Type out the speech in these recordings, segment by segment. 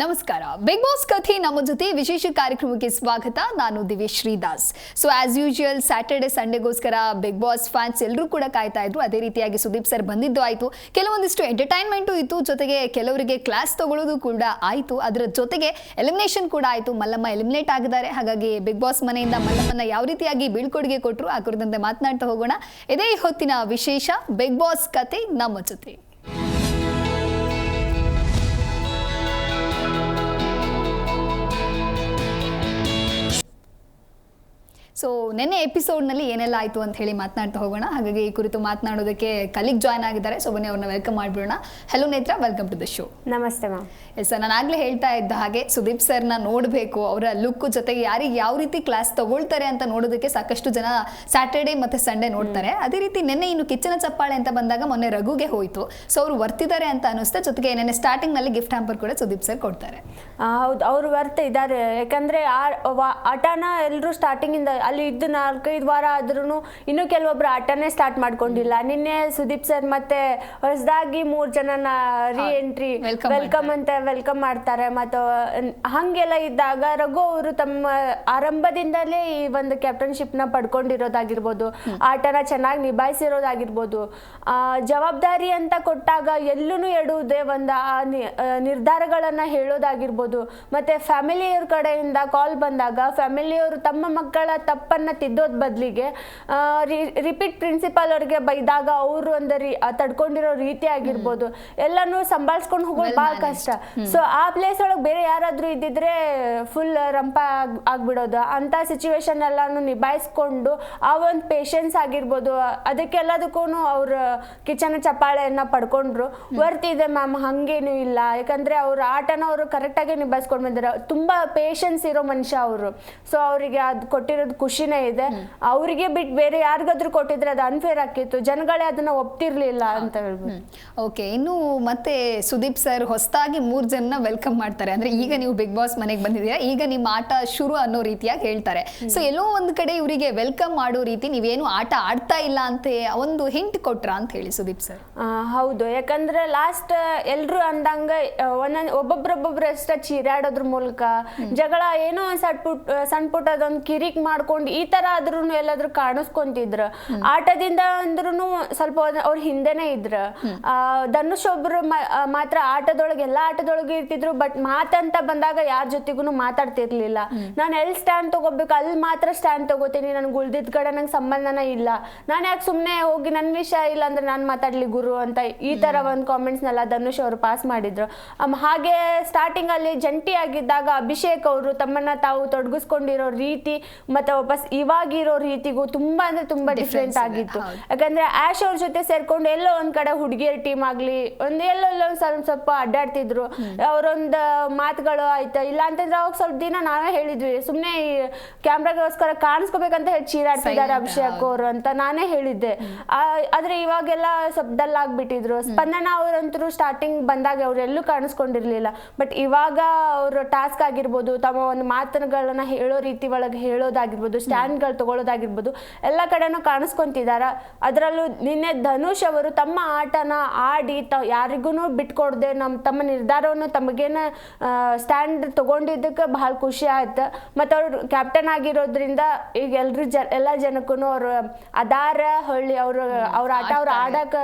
ನಮಸ್ಕಾರ. Big boss ಕಥೆ ನಮ್ಮ ಜೊತೆ ವಿಶೇಷ ಕಾರ್ಯಕ್ರಮಕ್ಕೆ ಸ್ವಾಗತ. ನಾನು Divesh Sridas. So as usual Saturday ಸಂಡೇಗೋಸ್ಕರ big boss fans ಎಲ್ಲರೂ ಕೂಡ ಕಾಯ್ತಾ ಇದ್ರು. ಅದೇ ರೀತಿಯಾಗಿ ಸುದೀಪ್ ಸರ್ ಬಂದಿದ್ದು ಆಯಿತು. ಕೆಲವೊಂದಿಷ್ಟು ಎಂಟರ್ಟೈನ್ಮೆಂಟು ಇತ್ತು. ಜೊತೆಗೆ ಕೆಲವರಿಗೆ ಕ್ಲಾಸ್ ತಗೊಳ್ಳೋದು ಕೂಡ ಆಯಿತು. ಅದರ ಜೊತೆಗೆ ಎಲಿಮಿನೇಷನ್ ಕೂಡ ಆಯಿತು. ಮಲ್ಲಮ್ಮ ಎಲಿಮಿನೇಟ್ ಆಗಿದ್ದಾರೆ. ಹಾಗಾಗಿ ಬಿಗ್ ಬಾಸ್ ಮನೆಯಿಂದ ಮಲ್ಲಮ್ಮನ ಯಾವ ರೀತಿಯಾಗಿ ಬೀಳ್ಕೊಡುಗೆ ಕೊಟ್ಟರು ಆ ಕುರಿತಂತೆ ಮಾತನಾಡ್ತಾ ಹೋಗೋಣ. ಇದೇ ಹೊತ್ತಿನ ವಿಶೇಷ ಬಿಗ್ ಬಾಸ್ ಕತೆ ನಮ್ಮ ಜೊತೆ. ಸೊ ನಿನ್ನೆ ಎಪಿಸೋಡ್ನಲ್ಲಿ ಏನೆಲ್ಲ ಆಯಿತು ಅಂತ ಹೇಳಿ ಮಾತನಾಡ್ತಾ ಹೋಗೋಣ. ಹಾಗಾಗಿ ಈ ಕುರಿತು ಮಾತನಾಡೋದಕ್ಕೆ ಕಲಿಗ್ ಜಾಯ್ನ್ ಆಗಿದ್ದಾರೆ. ಸೊ ಬನ್ನಿ ಅವ್ರನ್ನ welcome ಮಾಡ್ಬಿಡೋಣ. Hello Netra welcome to the show ನಮಸ್ತೆ ಮ್ಯಾಮ್. ಎಸ್ ಸರ್ ನಾನು ಆಗಲೇ ಹೇಳ್ತಾ ಇದ್ದ ಹಾಗೆ ಸುದೀಪ್ ಸರ್ನ ನೋಡಬೇಕು. ಅವರ ಲುಕ್ ಜೊತೆಗೆ ಯಾರಿಗೆ ಯಾವ ರೀತಿ ಕ್ಲಾಸ್ ತಗೊಳ್ತಾರೆ ಅಂತ ನೋಡೋದಕ್ಕೆ ಸಾಕಷ್ಟು ಜನ ಸ್ಯಾಟರ್ಡೆ ಮತ್ತು ಸಂಡೇ ನೋಡ್ತಾರೆ. ಅದೇ ರೀತಿ ನೆನ್ನೆ ಇನ್ನು ಕಿಚ್ಚನ ಚಪ್ಪಾಳೆ ಅಂತ ಬಂದಾಗ ಮೊನ್ನೆ ರಘುಗೆ ಹೋಯಿತು. ಸೊ ಅವರು ವರ್ತಿದ್ದಾರೆ ಅಂತ ಅನಿಸ್ತಾ ಜೊತೆಗೆ ನಿನ್ನೆ ಸ್ಟಾರ್ಟಿಂಗ್ನಲ್ಲಿ ಗಿಫ್ಟ್ ಹ್ಯಾಂಪರ್ ಕೂಡ ಸುದೀಪ್ ಸರ್ ಕೊಡ್ತಾರೆ. ಹೌದು ಅವರು ವರ್ತ ಇದ್ದಾರೆ ಯಾಕಂದ್ರೆ ಆ ಆಟನ ಎಲ್ಲರೂ ಸ್ಟಾರ್ಟಿಂಗಿಂದ ಅಲ್ಲಿ ಇದ್ದು ನಾಲ್ಕೈದು ವಾರ ಆದ್ರೂ ಇನ್ನೂ ಕೆಲವೊಬ್ರು ಆಟನೇ ಸ್ಟಾರ್ಟ್ ಮಾಡ್ಕೊಂಡಿಲ್ಲ. ನಿನ್ನೆ ಸುದೀಪ್ ಸರ್ ಮತ್ತೆ ಹೊಸದಾಗಿ ಮೂರು ಜನನ ರೀ ಎಂಟ್ರಿ ವೆಲ್ಕಮ್ ಅಂತ ವೆಲ್ಕಮ್ ಮಾಡ್ತಾರೆ. ಮತ್ತು ಹಂಗೆಲ್ಲ ಇದ್ದಾಗ ರಘು ಅವರು ತಮ್ಮ ಆರಂಭದಿಂದಲೇ ಈ ಒಂದು ಕ್ಯಾಪ್ಟನ್ಶಿಪ್ನ ಪಡ್ಕೊಂಡಿರೋದಾಗಿರ್ಬೋದು ಆಟನ ಚೆನ್ನಾಗಿ ನಿಭಾಯಿಸಿರೋದಾಗಿರ್ಬೋದು ಆ, ಜವಾಬ್ದಾರಿ ಅಂತ ಕೊಟ್ಟಾಗ ಎಲ್ಲೂ ಎಡುವುದೇ ಒಂದು ಆ ನಿ- ಆ, ನಿರ್ಧಾರಗಳನ್ನ ಹೇಳೋದಾಗಿರ್ಬೋದು. ಮತ್ತೆ ಫ್ಯಾಮಿಲಿಯವ್ರ ಕಡೆಯಿಂದ ಕಾಲ್ ಬಂದಾಗ ಫ್ಯಾಮಿಲಿಯವರು ತಮ್ಮ ಮಕ್ಕಳ ತಪ್ಪನ್ನ ತಿದ್ದೋದ್ ಬದಲಿಗೆ ರಿಪೀಟ್ ಪ್ರಿನ್ಸಿಪಾಲ್ ಅವ್ರಿಗೆ ಬೈದಾಗ ಅವರು ಒಂದು ತಡ್ಕೊಂಡಿರೋ ರೀತಿ ಆಗಿರ್ಬೋದು. ಎಲ್ಲಾನು ಸಂಭಾಳಿಸ್ಕೊಂಡು ಹೋಗೋದು ಭಾಳ ಕಷ್ಟ. ಸೊ ಆ ಪ್ಲೇಸ್ ಒಳಗೆ ಬೇರೆ ಯಾರಾದ್ರೂ ಇದ್ದಿದ್ರೆ ಫುಲ್ ರಂಪ ಆಗ್- ಆಗ್ಬಿಡೋದು. ಅಂತ ಸಿಚುವೇಶನ್ ಎಲ್ಲಾನು ನಿಭಾಯಿಸ್ಕೊಂಡು ಆ ಒಂದು ಪೇಷನ್ಸ್ ಆಗಿರ್ಬೋದು. ಅದಕ್ಕೆಲ್ಲದಕ್ಕೂ ಅವ್ರ ಕಿಚನ್ ಚಪ್ಪಾಳೆಯನ್ನ ಪಡ್ಕೊಂಡ್ರು. ವರ್ತ್ ಇದೆ ಮ್ಯಾಮ್ ಹಂಗೇನು ಇಲ್ಲ. ಯಾಕಂದ್ರೆ ಅವ್ರ ಆಟನ ಅವರು ಕರೆಕ್ಟಾಗಿ ನಿಭಾಯಿಸ್ಕೊಂಡು ಬಂದಿರೋ ತುಂಬಾ ಪೇಷನ್ಸ್ ಇರೋ ಮನುಷ್ಯ ಅವರು. ಸೊ ಅವರಿಗೆ ಅದು ಕೊಟ್ಟಿರೋದು ಖುಷಿನೇ ಇದೆ. ಅವರಿಗೆ ಬಿಟ್ಟು ಬೇರೆ ಯಾರಿಗಾದ್ರೂ ಕೊಟ್ಟಿದ್ರೆ ಅದು ಅನ್ಫೇರ್ ಆಕಿತ್ತು ಜನಗಳೇ ಅದನ್ನ ಒಪ್ತಿರ್ಲಿಲ್ಲ ಅಂತ ಹೇಳ್ಬೋದು. ಓಕೆ ಇನ್ನು ಮತ್ತೆ ಸುದೀಪ್ ಸರ್ ಹೊಸದಾಗಿ ಮೂರು ಜನ ವೆಲ್ಕಮ್ ಮಾಡ್ತಾರೆ. ಅಂದ್ರೆ ಈಗ ನೀವು ಬಿಗ್ ಬಾಸ್ ಮನೆಗೆ ಬಂದಿದ್ದೀರಾ ಈಗ ನಿಮ್ಮ ಆಟ ಶುರು ಅನ್ನೋ ರೀತಿಯಾಗಿ ಹೇಳ್ತಾರೆ. ಸೊ ಎಲ್ಲೋ ಒಂದು ಕಡೆ ಇವರಿಗೆ ವೆಲ್ಕಮ್ ಮಾಡೋ ರೀತಿ ನೀವೇನು ಆಟ ಆಡ್ತಾ ಇಲ್ಲ ಅಂತ ಒಂದು ಹಿಂಟ್ ಕೊಟ್ರಾ ಅಂತ ಹೇಳಿ ಸುದೀಪ್ ಸರ್? ಹೌದು. ಯಾಕಂದ್ರೆ ಲಾಸ್ಟ್ ಎಲ್ರು ಅಂದಂಗ ಒಂದೊಂದ್ ಒಬ್ಬೊಬ್ರೊಬ್ಬೊಬ್ರು ಎಷ್ಟ ಚೀರಾಡೋದ್ರ ಮೂಲಕ ಜಗಳ ಏನೋ ಒಂದ್ ಸಣ್ಣ ಪುಟ್ಟ ಸಣ್ಣ ಪುಟ್ಟದೊಂದು ಕಿರಿಕ್ ಮಾಡ್ಕೊಂಡು ಈ ತರ ಆದ್ರೂ ಎಲ್ಲಾದ್ರೂ ಕಾಣಿಸ್ಕೊಂತಿದ್ರ. ಆಟದಿಂದ ಅಂದ್ರೂ ಸ್ವಲ್ಪ ಅವ್ರ ಹಿಂದೆನೆ ಇದ್ರ. ಧನುಷ್ ಒಬ್ರು ಮಾತ್ರ ಆಟದೊಳಗೆ ಎಲ್ಲಾ ಆಟದೊಳಗೆ ಇರ್ತಿದ್ರು ಬಟ್ ಮಾತಂತ ಬಂದಾಗ ಯಾರ ಜೊತೆಗೂ ಮಾತಾಡ್ತಿರ್ಲಿಲ್ಲ. ನಾನು ಎಲ್ಲಿ ಸ್ಟ್ಯಾಂಡ್ ತಗೋಬೇಕು ಅಲ್ಲಿ ಮಾತ್ರ ಸ್ಟ್ಯಾಂಡ್ ತಗೋತೀನಿ ನನ್ಗೆ ಉಳ್ದಿದ್ ಕಡೆ ನಂಗೆ ಸಂಬಂಧನ ಇಲ್ಲ. ನಾನು ಯಾಕೆ ಸುಮ್ಮನೆ ಹೋಗಿ ನನ್ನ ವಿಷಯ ಇಲ್ಲ ಅಂದ್ರೆ ನಾನು ಮಾತಾಡ್ಲಿ ಗುರು ಅಂತ ಈ ತರ ಒಂದು ಕಾಮೆಂಟ್ಸ್ನೆಲ್ಲ ಧನುಷ್ ಅವರು ಪಾಸ್ ಮಾಡಿದ್ರು. ಹಾಗೆ ಸ್ಟಾರ್ಟಿಂಗ್ ಅಲ್ಲಿ ಜಂಟಿ ಆಗಿದ್ದಾಗ ಅಭಿಷೇಕ್ ಅವರು ತಮ್ಮನ್ನ ತಾವು ತೊಡಗಿಸ್ಕೊಂಡಿರೋ ರೀತಿ ಮತ್ತೆ ವಾಪಸ್ ಇವಾಗಿರೋ ರೀತಿಗೂ ತುಂಬಾ ಅಂದ್ರೆ ತುಂಬಾ ಡಿಫ್ರೆಂಟ್ ಆಗಿತ್ತು. ಯಾಕಂದ್ರೆ ಆಶ್ ಅವ್ರ ಜೊತೆ ಸೇರ್ಕೊಂಡು ಎಲ್ಲೋ ಒಂದ್ ಕಡೆ ಹುಡುಗಿಯರ್ ಟೀಮ್ ಆಗ್ಲಿ ಒಂದ್ ಎಲ್ಲೋ ಎಲ್ಲೋ ಒಂದ್ ಸ್ವಲ್ಪ ಸ್ವಲ್ಪ ಅಡ್ಡಾಡ್ತಿದ್ರು. ಅವರೊಂದ್ ಮಾತುಗಳು ಆಯ್ತಾ? ಇಲ್ಲ ಅಂತಂದ್ರೆ ಅವಾಗ ಸ್ವಲ್ಪ ದಿನ ನಾವೇ ಹೇಳಿದ್ವಿ ಸುಮ್ನೆ ಈ ಕ್ಯಾಮ್ರಾಗೋಸ್ಕರ ಕಾಣಿಸ್ಕೋಬೇಕಂತ ಹೇಳಿ ಚೀರಾಡ್ತಿದ್ದಾರೆ ಅಭಿಷೇಕ್. ಅವರು ಅಂತ ನಾನೇ ಹೇಳಿದ್ದೆ. ಆದ್ರೆ ಇವಾಗೆಲ್ಲ ಸ್ವಲ್ಪ ಡಲ್ ಆಗ್ಬಿಟ್ಟಿದ್ರು. ಸ್ಪಂದನ ಅವರಂತರೂ ಸ್ಟಾರ್ಟಿಂಗ್ ಬಂದಾಗ ಅವ್ರೆಲ್ಲೂ ಕಾಣಿಸ್ಕೊಂಡಿರ್ಲಿಲ್ಲ. ಬಟ್ ಇವಾಗ ಅವ್ರ ಟಾಸ್ಕ್ ಆಗಿರ್ಬೋದು ತಮ್ಮ ಒಂದು ಮಾತುಗಳನ್ನ ಹೇಳೋ ರೀತಿ ಒಳಗೆ ಹೇಳೋದಾಗಿರ್ಬೋದು ಸ್ಟ್ಯಾಂಡ್ಗಳು ತಗೊಳ್ಳೋದಾಗಿರ್ಬೋದು ಎಲ್ಲ ಕಡೆನೂ ಕಾಣಿಸ್ಕೊಂತಿದಾರ. ಅದರಲ್ಲೂ ನಿನ್ನೆ ಧನುಷ್ ಅವರು ತಮ್ಮ ಆಟನ ಆಡಿ ತ ಯಾರಿಗೂ ಬಿಟ್ಕೊಡ್ದೆ ನಮ್ಮ ತಮ್ಮ ನಿರ್ಧಾರವನ್ನು ತಮಗೇನ ಸ್ಟ್ಯಾಂಡ್ ತಗೊಂಡಿದ್ದಕ್ಕೆ ಬಹಳ ಖುಷಿ ಆಯ್ತು. ಮತ್ತು ಅವರು ಕ್ಯಾಪ್ಟನ್ ಆಗಿರೋದ್ರಿಂದ ಈಗ ಎಲ್ರು ಜ ಎಲ್ಲ ಜನಕ್ಕೂ ಅವರು ಅದಾರ ಹೊಳ್ಳಿ ಅವರು ಅವ್ರ ಆಟ ಅವ್ರು ಆಡಕ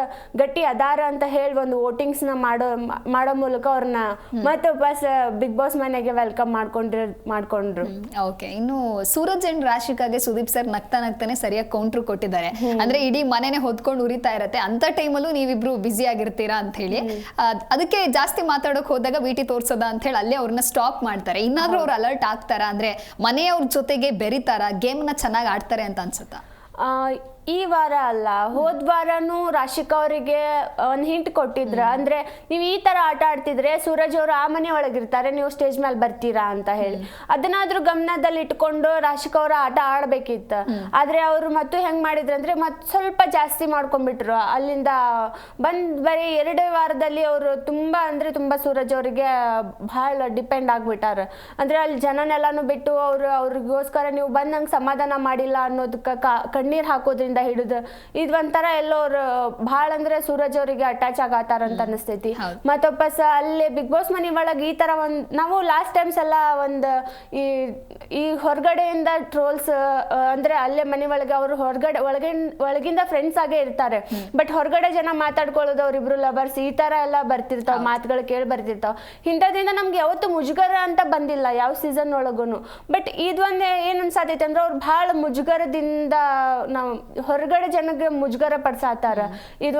ಗಟ್ಟಿ ಅದಾರ ಅಂತ ಹೇಳಿ ಒಂದು ವೋಟಿಂಗ್ಸ್ನ ಮಾಡೋ ಮಾಡೋ ಮೂಲಕ ಅವ್ರನ್ನ ಮತ್ತೆ ವಾಪಸ್ ಬಿಗ್ ಬಾಸ್ ಮನೆಗೆ ವೆಲ್ಕಮ್ ಮಾಡ್ಕೊಂಡ್ರಿ ಮಾಡ್ಕೊಂಡ್ರು. ಓಕೆ. ಇನ್ನು ಸೂರಜ್ ಅಂಡ್ ರಾಶಿಕಾಗೆ ಸುದೀಪ್ ಸರ್ ನಗ್ತಾ ನಗ್ತಾನೆ ಸರಿಯಾಗಿ ಕೌಂಟರ್ ಕೊಟ್ಟಿದ್ದಾರೆ. ಅಂದ್ರೆ ಇಡೀ ಮನೆನೆ ಹೊತ್ಕೊಂಡು ಉರಿತಾ ಇರತ್ತೆ. ಅಂತ ಟೈಮಲ್ಲೂ ನೀವಿಬ್ರು ಬ್ಯುಸಿ ಆಗಿರ್ತೀರಾ ಅಂತ ಹೇಳಿ. ಅದಕ್ಕೆ ಜಾಸ್ತಿ ಮಾತಾಡೋಕ್ ಹೋದಾಗ ವಿಟಿ ತೋರ್ಸೋದ ಅಂತ ಹೇಳಿ ಅಲ್ಲೇ ಅವ್ರನ್ನ ಸ್ಟಾಪ್ ಮಾಡ್ತಾರೆ. ಇನ್ನಾದ್ರೂ ಅವ್ರು ಅಲರ್ಟ್ ಆಗ್ತಾರಾ ಅಂದ್ರೆ ಮನೆಯವ್ರ ಜೊತೆಗೆ ಬೆರಿತಾರ? ಗೇಮ್ನ ಚೆನ್ನಾಗಿ ಆಡ್ತಾರೆ ಅಂತ ಅನ್ಸುತ್ತಾ? ಆ, ಈ ವಾರ ಅಲ್ಲ ಹೋದ್ ವಾರನೂ ರಾಶಿಕಾ ಅವರಿಗೆ ಒಂದು ಹಿಂಟ್ ಕೊಟ್ಟಿದ್ರ. ಅಂದ್ರೆ ನೀವು ಈ ತರ ಆಟ ಆಡ್ತಿದ್ರೆ ಸೂರಜ್ ಅವರು ಆ ಮನೆ ಒಳಗಿರ್ತಾರೆ ನೀವು ಸ್ಟೇಜ್ ಮೇಲೆ ಬರ್ತೀರಾ ಅಂತ ಹೇಳಿ. ಅದನ್ನಾದ್ರೂ ಗಮನದಲ್ಲಿ ಇಟ್ಕೊಂಡು ರಾಶಿಕಾ ಅವರ ಆಟ ಆಡ್ಬೇಕಿತ್ತು. ಆದ್ರೆ ಅವರು ಮತ್ತು ಹೆಂಗ್ ಮಾಡಿದ್ರು ಅಂದ್ರೆ ಮತ್ ಸ್ವಲ್ಪ ಜಾಸ್ತಿ ಮಾಡ್ಕೊಂಡ್ಬಿಟ್ರು. ಅಲ್ಲಿಂದ ಬಂದ್ ಬರೀ ಎರಡೇ ವಾರದಲ್ಲಿ ಅವರು ತುಂಬಾ ಅಂದ್ರೆ ತುಂಬಾ ಸೂರಜ್ ಅವರಿಗೆ ಬಹಳ ಡಿಪೆಂಡ್ ಆಗ್ಬಿಟ್ಟಾರ. ಅಂದ್ರೆ ಅಲ್ಲಿ ಜನನೆಲ್ಲಾನು ಬಿಟ್ಟು ಅವ್ರು ಅವ್ರಿಗೋಸ್ಕರ ನೀವು ಬಂದ್ ನಂಗೆ ಸಮಾಧಾನ ಮಾಡಿಲ್ಲ ಅನ್ನೋದಕ್ಕೆ ಕಣ್ಣೀರ್ ಹಾಕೋದ್ರಿಂದ ಇಂದ ಹಿಡಿದು ಇದು ಒಂಥರ ಎಲ್ಲೋರು ಭಾಳ ಅಂದ್ರೆ ಸೂರಜ್ ಅವರಿಗೆ ಅಟ್ಯಾಚ್ ಆಗತ್ತಾರ ಅಂತ ಅನಿಸ್ತೈತಿ. ಮತ್ತೊಪ್ಪಸ ಅಲ್ಲಿ ಬಿಗ್ ಬಾಸ್ ಮನಿ ಒಳಗೆ ಈ ತರ ಒಂದ್ ನಾವು ಲಾಸ್ಟ್ ಟೈಮ್ಸ್ ಎಲ್ಲ ಒಂದು ಈ ಈ ಹೊರಗಡೆಯಿಂದ ಟ್ರೋಲ್ಸ್ ಅಂದ್ರೆ ಅಲ್ಲೇ ಮನೆ ಒಳಗೆ ಅವರು ಹೊರಗಡೆ ಒಳಗಿನ ಒಳಗಿಂದ ಫ್ರೆಂಡ್ಸ್ ಆಗೇ ಇರ್ತಾರೆ. ಬಟ್ ಹೊರಗಡೆ ಜನ ಮಾತಾಡ್ಕೊಳ್ಳೋದು ಅವ್ರಿಬ್ರು ಲವರ್ಸ್ ಈ ತರ ಎಲ್ಲ ಬರ್ತಿರ್ತಾವ ಮಾತುಗಳು ಕೇಳಿ ಬರ್ತಿರ್ತಾವ. ಇಂಥದ್ರಿಂದ ನಮ್ಗೆ ಯಾವತ್ತು ಮುಜುಗರ ಅಂತ ಬಂದಿಲ್ಲ ಯಾವ ಸೀಸನ್ ಒಳಗೂನು. ಬಟ್ ಇದೊಂದೇ ಏನ್ ಅನ್ಸಾತೈತೆ ಅಂದ್ರೆ ಅವ್ರು ಭಾಳ ಮುಜುಗರದಿಂದ ನಾವು ಹೊರಗಡೆ ಜನಕ್ಕೆ ಮುಜುಗರ ಪಡ್ಸಾತಾರ.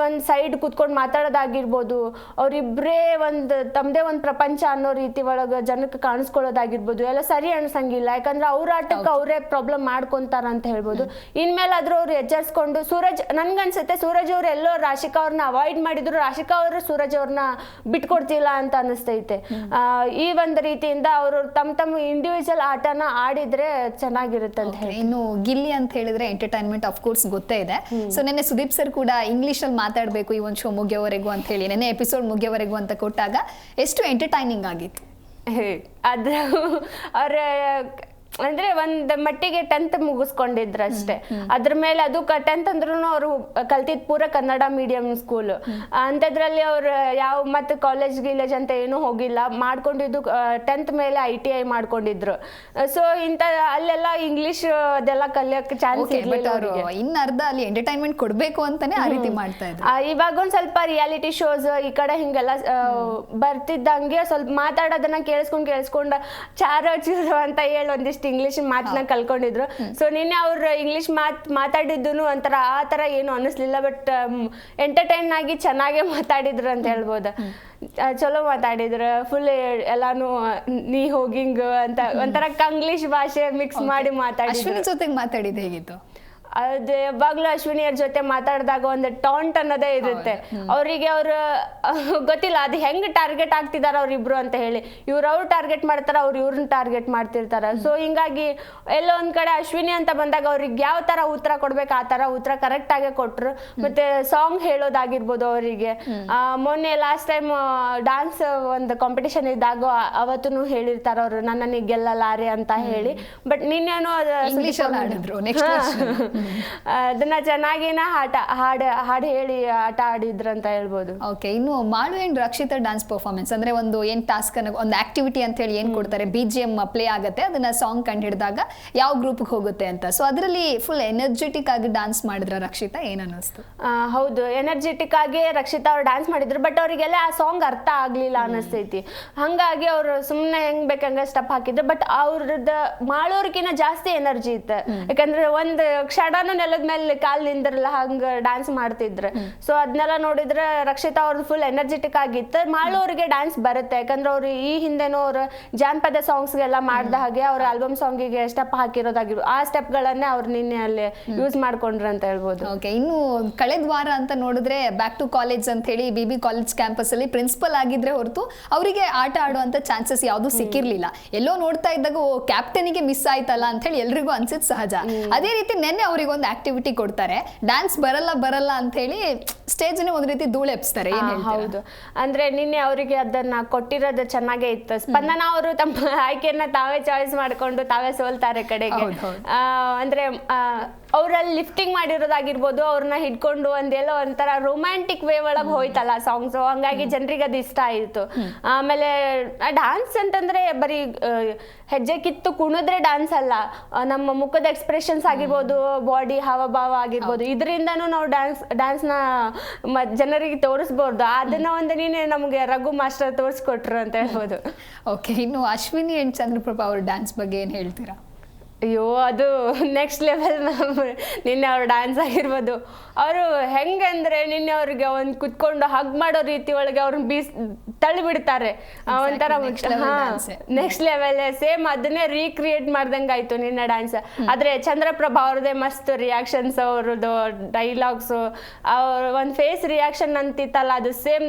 ಒಂದು ಸೈಡ್ ಕುತ್ಕೊಂಡು ಮಾತಾಡೋದಾಗಿರ್ಬೋದು ಅವ್ರಿಬ್ರೇ ಒಂದು ತಮ್ಮದೇ ಒಂದು ಪ್ರಪಂಚ ಅನ್ನೋ ರೀತಿ ಒಳಗ ಜನಕ್ಕೆ ಕಾಣಿಸ್ಕೊಳ್ಳೋದಾಗಿರ್ಬೋದು. ಎಲ್ಲ ಸರಿ ಅನ್ಸಂಗಿಲ್ಲ ಯಾಕಂದ್ರೆ ಅವ್ರ ಆಟಕ್ಕೆ ಅವರೇ ಪ್ರಾಬ್ಲಮ್ ಮಾಡ್ಕೊಂತಾರ ಅಂತ ಹೇಳ್ಬೋದು. ಇನ್ಮೇಲಾದ್ರೂ ಅವ್ರು ಎಚ್ಚರಿಸ್ಕೊಂಡು ಸೂರಜ್ ನನ್ಗನ್ಸುತ್ತೆ ಸೂರಜ್ ಅವ್ರು ಎಲ್ಲೋ ರಾಶಿಕಾ ಅವ್ರನ್ನ ಅವಾಯ್ಡ್ ಮಾಡಿದ್ರು ರಾಶಿಕಾ ಅವರು ಸೂರಜ್ ಅವ್ರನ್ನ ಬಿಟ್ಕೊಡ್ತಿಲ್ಲ ಅಂತ ಅನಿಸ್ತೈತೆ. ಈ ಒಂದು ರೀತಿಯಿಂದ ಅವರು ತಮ್ಮ ತಮ್ಮ ಇಂಡಿವಿಜುವಲ್ ಆಟನ ಆಡಿದ್ರೆ ಚೆನ್ನಾಗಿರುತ್ತೆ ಅಂತ ಹೇಳಿ ಇನ್ನು ಗಿಲ್ಲಿ ಅಂತ ಹೇಳಿದ್ರೆ ಎಂಟರ್ಟೈನ್ಮೆಂಟ್ ಆಫ್ ಕೋರ್ಸ್ ಗೊತ್ತೇ ಇದೆ. ಸೊ ನೆನ್ನೆ ಸುದೀಪ್ ಸರ್ ಕೂಡ ಇಂಗ್ಲಿಷ್ ಅಲ್ಲಿ ಮಾತಾಡಬೇಕು ಈ ಒಂದು ಶೋ ಮುಗಿಯೋವರೆಗೂ ಅಂತ ಹೇಳಿ ನೆನ್ನೆ ಎಪಿಸೋಡ್ ಮುಗಿಯೋವರೆಗೂ ಅಂತ ಕೊಟ್ಟಾಗ ಎಷ್ಟು ಎಂಟರ್ಟೈನಿಂಗ್ ಆಗಿತ್ತು. ಅದ್ರ ಅವ್ರ ಅಂದ್ರೆ ಒಂದ್ ಮಟ್ಟಿಗೆ ಟೆಂತ್ ಮುಗಿಸ್ಕೊಂಡಿದ್ರು ಅಷ್ಟೇ ಅದ್ರ ಮೇಲೆ ಅದು ಟೆಂತ್ ಅಂದ್ರೂ ಅವರು ಕಲ್ತಿದ್ ಪೂರ ಕನ್ನಡ ಮೀಡಿಯಂ ಸ್ಕೂಲ್ ಅಂತದ್ರಲ್ಲಿ ಅವ್ರು ಯಾವ ಮತ್ತೆ ಕಾಲೇಜ್ ಗಿಲೇಜ್ ಅಂತ ಏನೂ ಹೋಗಿಲ್ಲ. ಮಾಡ್ಕೊಂಡಿದ್ದು ಟೆಂತ್ ಮೇಲೆ ಐ ಟಿ ಐ ಮಾಡ್ಕೊಂಡಿದ್ರು. ಸೊ ಇಂತ ಅಲ್ಲೆಲ್ಲ ಇಂಗ್ಲಿಷ್ ಅದೆಲ್ಲ ಕಲಿಯೋಕೆ ಚಾನ್ಸ್ ಇರ್ಲಿಲ್ಲ ಅವರು ಅವ್ರಿಗೆ. ಇನ್ನ ಅರ್ಧ ಅಲ್ಲಿ ಎಂಟರ್ಟೈನ್ಮೆಂಟ್ ಕೊಡ್ಬೇಕು ಅಂತಾನೆ ಆ ರೀತಿ ಮಾಡ್ತಾ ಇದ್ರು. ಇವಾಗ ಒಂದ್ ಸ್ವಲ್ಪ ರಿಯಾಲಿಟಿ ಶೋಸ್ ಈ ಕಡೆ ಹಿಂಗೆಲ್ಲ ಬರ್ತಿದ್ದಂಗೆ ಸ್ವಲ್ಪ ಮಾತಾಡೋದನ್ನ ಕೇಳಿಸ್ಕೊಂಡ್ ಕೇಳಿಸ್ಕೊಂಡ್ ಚಾರ ಚೂರು ಅಂತ ಹೇಳಿ ಒಂದಿಷ್ಟು ಇಂಗ್ಲಿಷ್ ಮಾತನ್ನ ಕಲ್ಕೊಂಡಿದ್ರು. ಸೊ ನಿನ್ನೆ ಅವ್ರ ಇಂಗ್ಲಿಷ್ ಮಾತ್ ಮಾತಾಡಿದ್ದು ಒಂಥರ ಆ ತರ ಏನು ಅನಿಸ್ಲಿಲ್ಲ ಬಟ್ ಎಂಟರ್ಟೈನ್ ಆಗಿ ಚೆನ್ನಾಗೇ ಮಾತಾಡಿದ್ರು ಅಂತ ಹೇಳ್ಬೋದು. ಚಲೋ ಮಾತಾಡಿದ್ರು. ಫುಲ್ ಎಲ್ಲಾನು ನೀ ಹೋಗಿಂಗ್ ಅಂತ ಒಂಥರ ಕಂಗ್ಲೀಷ್ ಭಾಷೆ ಮಿಕ್ಸ್ ಮಾಡಿ ಮಾತಾಡಿ ಜೊತೆಗೆ ಮಾತಾಡಿದ್ದು ಹೇಗಿತ್ತು? ಅದು ಯಾವಾಗ್ಲೂ ಅಶ್ವಿನಿಯರ್ ಜೊತೆ ಮಾತಾಡಿದಾಗ ಒಂದು ಟಾಂಟ್ ಅನ್ನೋದೇ ಇರುತ್ತೆ. ಅವರಿಗೆ ಅವರು ಗೊತ್ತಿಲ್ಲ ಅದು ಹೆಂಗ್ ಟಾರ್ಗೆಟ್ ಆಗ್ತಿದಾರ ಅವ್ರಿಬ್ರು ಅಂತ ಹೇಳಿ. ಇವ್ರು ಅವ್ರು ಟಾರ್ಗೆಟ್ ಮಾಡ್ತಾರ ಅವ್ರು ಇವ್ರನ್ನ ಟಾರ್ಗೆಟ್ ಮಾಡ್ತಿರ್ತಾರ. ಸೊ ಹಿಂಗಾಗಿ ಎಲ್ಲ ಒಂದ್ ಕಡೆ ಅಶ್ವಿನಿ ಅಂತ ಬಂದಾಗ ಅವ್ರಿಗೆ ಯಾವ ತರ ಉತ್ತರ ಕೊಡ್ಬೇಕು ಆ ತರ ಉತ್ತರ ಕರೆಕ್ಟ್ ಆಗೇ ಕೊಟ್ರು. ಮತ್ತೆ ಸಾಂಗ್ ಹೇಳೋದಾಗಿರ್ಬೋದು ಅವರಿಗೆ. ಮೊನ್ನೆ ಲಾಸ್ಟ್ ಟೈಮ್ ಡಾನ್ಸ್ ಒಂದು ಕಾಂಪಿಟೇಷನ್ ಇದ್ದಾಗ ಅವತ್ತು ಹೇಳಿರ್ತಾರ ಅವ್ರು ನನ್ನ ಗೆಲ್ಲಲಾರೆ ಅಂತ ಹೇಳಿ. ಬಟ್ ನಿನ್ನೇನು ಅದನ್ನ ಚೆನ್ನಾಗಿನ ಆಟ ಹಾಡು ಹಾಡು ಹೇಳಿ ಆಟ ಆಡಿದ್ರು ಅಂತ ಹೇಳ್ಬೋದು. ಓಕೆ ಇನ್ನು Malu and Rakshita dance performance ಅಂದ್ರೆ ಒಂದು ಏನ್ ಟಾಸ್ಕ್ ಅನ್ನ ಒಂದು ಆಕ್ಟಿವಿಟಿ ಅಂತ ಹೇಳಿ ಏನ್ ಕೊಡ್ತಾರೆ? ಬಿ ಜಿ ಎಂ ಪ್ಲೇ ಆಗುತ್ತೆ ಅದನ್ನ ಸಾಂಗ್ ಕಂಡು ಹಿಡಿದಾಗ ಯಾವ ಗ್ರೂಪ್ ಹೋಗುತ್ತೆ ಅಂತ. ಸೊ ಅದರಲ್ಲಿ ಫುಲ್ ಎನರ್ಜೆಟಿಕ್ ಆಗಿ ಡಾನ್ಸ್ ಮಾಡಿದ್ರ ರಕ್ಷಿತಾ ಏನ್ ಅನ್ನಿಸ್ತು? ಹೌದು ಎನರ್ಜೆಟಿಕ್ ಆಗಿ ರಕ್ಷಿತಾ ಅವ್ರು ಡಾನ್ಸ್ ಮಾಡಿದ್ರು ಬಟ್ ಅವರಿಗೆಲ್ಲ ಆ ಸಾಂಗ್ ಅರ್ಥ ಆಗ್ಲಿಲ್ಲ ಅನ್ನಿಸ್ತೈತಿ. ಹಂಗಾಗಿ ಅವ್ರು ಸುಮ್ಮನೆ ಹೆಂಗ್ ಬೇಕಂಗ ಸ್ಟೆಪ್ ಹಾಕಿದ್ರು ಬಟ್ ಅವ್ರದ್ದು ಮಾಡೋರ್ಕಿನ್ನ ಜಾಸ್ತಿ ಎನರ್ಜಿ ಇತ್ತು. ಯಾಕಂದ್ರೆ ಒಂದು ಕ್ಷಣನೂ ನೆಲದ ಮೇಲೆ ಕಾಲ್ ನಿಂದ್ರಲ್ಲ ಹಂಗ ಡ್ಯಾನ್ಸ್ ಮಾಡ್ತಿದ್ರು. ಸೊ ಅದನ್ನೆಲ್ಲ ನೋಡಿದ್ರೆ ರಕ್ಷಿತಾ ಅವ್ರದ್ದು ಫುಲ್ ಎನರ್ಜೆಟಿಕ್ ಆಗಿತ್ತು. ಮಾಡೋರಿಗೆ ಡ್ಯಾನ್ಸ್ ಬರುತ್ತೆ. ಯಾಕಂದ್ರೆ ಅವ್ರು ಈ ಹಿಂದೆನೂ ಅವ್ರ ಜಾನಪದ ಸಾಂಗ್ಸ್ಗೆಲ್ಲ ಮಾಡ್ದ ಹಾಗೆ ಅವ್ರ ಆಲ್ಬಮ್ ಸಾಂಗಿಗೆ ಸ್ಟೆಪ್ ಹಾಕಿರೋದಾಗಿರ್ಬೋದು ಆ ಸ್ಟೆಪ್ಗಳನ್ನೇ ಅವ್ರು ನಿನ್ನೆ ಅಲ್ಲಿ ಯೂಸ್ ಮಾಡ್ಕೊಂಡ್ರು ಅಂತ ಹೇಳ್ಬೋದು. ಓಕೆ ಇನ್ನು ಕಳೆದ ವಾರ ಅಂತ ನೋಡಿದ್ರೆ ಬ್ಯಾಕ್ ಟು ಕಾಲೇಜ್ ಅಂತ ಹೇಳಿ ಬಿ ಬಿ ಕಾಲೇಜ್ ಕ್ಯಾಂಪಸ್ ಅಲ್ಲಿ ಪ್ರಿನ್ಸಿಪಲ್ ಆಗಿದ್ರೆ ಹೊರತು ಅವರಿಗೆ ಆಟ ಆಡುವಂತ ಚಾನ್ಸಸ್ ಯಾವುದು ಸಿಕ್ಕಿರ್ಲಿಲ್ಲ. ಎಲ್ಲೋ ನೋಡ್ತಾ ಇದ್ದಾಗ ಓ ಕ್ಯಾಪ್ಟನಿಗೆ ಮಿಸ್ ಆಯ್ತಲ್ಲ ಅಂತ ಹೇಳಿ ಎಲ್ರಿಗೂ ಅನ್ಸಿದ್ ಸಹಜ. ಅದೇ ರೀತಿ ನೆನ್ನೆ ಅವರಿಗೆ ಒಂದು ಆಕ್ಟಿವಿಟಿ ಕೊಡ್ತಾರೆ. ಡ್ಯಾನ್ಸ್ ಬರಲ್ಲ ಬರಲ್ಲ ಅಂತ ಹೇಳಿ ಸ್ಟೇಜ್ ಒಂದ್ ರೀತಿ ಧೂಳೆಪ್ಸ್ತಾರೆ ಏನ್ ಹೇಳ್ತೀರಾ? ಹೌದು. ಅಂದ್ರೆ ನಿನ್ನೆ ಅವರಿಗೆ ಅದನ್ನ ಕೊಟ್ಟಿರೋದು ಚೆನ್ನಾಗೇ ಇತ್ತು. ಸ್ಪಂದನ ಅವರು ತಮ್ಮ ಆಯ್ಕೆಯನ್ನ ತಾವೇ ಚಾಯ್ಸ್ ಮಾಡ್ಕೊಂಡು ತಾವೇ ಸೋಲ್ತಾರೆ ಕಡೆಗೆ. ಹೌದು, ಹೌದು. ಆ, ಅಂದ್ರೆ ಅವರಲ್ಲಿ ಲಿಫ್ಟಿಂಗ್ ಮಾಡಿರೋದಾಗಿರ್ಬೋದು, ಅವ್ರನ್ನ ಹಿಡ್ಕೊಂಡು ಒಂದೆಲ್ಲ ಒಂಥರ ರೊಮ್ಯಾಂಟಿಕ್ ವೇ ಒಳಗೆ ಹೋಯ್ತಲ್ಲ ಸಾಂಗ್ಸ್ ಹಂಗಾಗಿ ಜನರಿಗೆ ಅದು ಇಷ್ಟ ಆಯಿತು. ಆಮೇಲೆ ಡಾನ್ಸ್ ಅಂತಂದ್ರೆ ಬರೀ ಹೆಜ್ಜೆ ಕಿತ್ತು ಕುಣಿದ್ರೆ ಡಾನ್ಸ್ ಅಲ್ಲ. ನಮ್ಮ ಮುಖದ ಎಕ್ಸ್ಪ್ರೆಷನ್ಸ್ ಆಗಿರ್ಬೋದು ಬಾಡಿ ಹಾವಭಾವ ಆಗಿರ್ಬೋದು, ಇದರಿಂದನೂ ನಾವು ಡ್ಯಾನ್ಸ್ ಡ್ಯಾನ್ಸ್ನ ಜನರಿಗೆ ತೋರಿಸ್ಬೋದು. ಅದನ್ನ ಒಂದು ನೀನೆ ನಮಗೆ ರಘು ಮಾಸ್ಟರ್ ತೋರಿಸ್ಕೊಟ್ರು ಅಂತ ಹೇಳ್ಬೋದು. ಓಕೆ ಇನ್ನು ಅಶ್ವಿನಿ ಅಂಡ್ ಚಂದ್ರಪ್ರಭಾ ಅವ್ರ ಡ್ಯಾನ್ಸ್ ಬಗ್ಗೆ ಏನು ಹೇಳ್ತೀರಾ? ಅಯ್ಯೋ ಅದು ನೆಕ್ಸ್ಟ್ ಲೆವೆಲ್ ನಿನ್ನೆ ಅವ್ರ ಡ್ಯಾನ್ಸ್ ಆಗಿರ್ಬೋದು. ಅವರು ಹೆಂಗಂದ್ರೆ ನಿನ್ನೆ ಅವ್ರಿಗೆ ಒಂದು ಕುತ್ಕೊಂಡು ಹಗ್ ಮಾಡೋ ರೀತಿ ಒಳಗೆ ಅವ್ರನ್ನ ಬೀಸ್ ತಳ್ಳಿಬಿಡ್ತಾರೆ. ಒಂಥರ ನೆಕ್ಸ್ಟ್ ಲೆವೆಲ್ ಸೇಮ್ ಅದನ್ನೇ ರೀಕ್ರಿಯೇಟ್ ಮಾಡ್ದಂಗೆ ಆಯ್ತು ನಿನ್ನೆ ಡ್ಯಾನ್ಸ್ ಆದ್ರೆ ಚಂದ್ರಪ್ರಭಾ ಅವ್ರದೇ ಮಸ್ತ್ ರಿಯಾಕ್ಷನ್ಸ್ ಅವ್ರದ್ದು ಡೈಲಾಗ್ಸ್ ಅವ್ರ ಒಂದು ಫೇಸ್ ರಿಯಾಕ್ಷನ್ ಅಂತಿತ್ತಲ್ಲ ಅದು ಸೇಮ್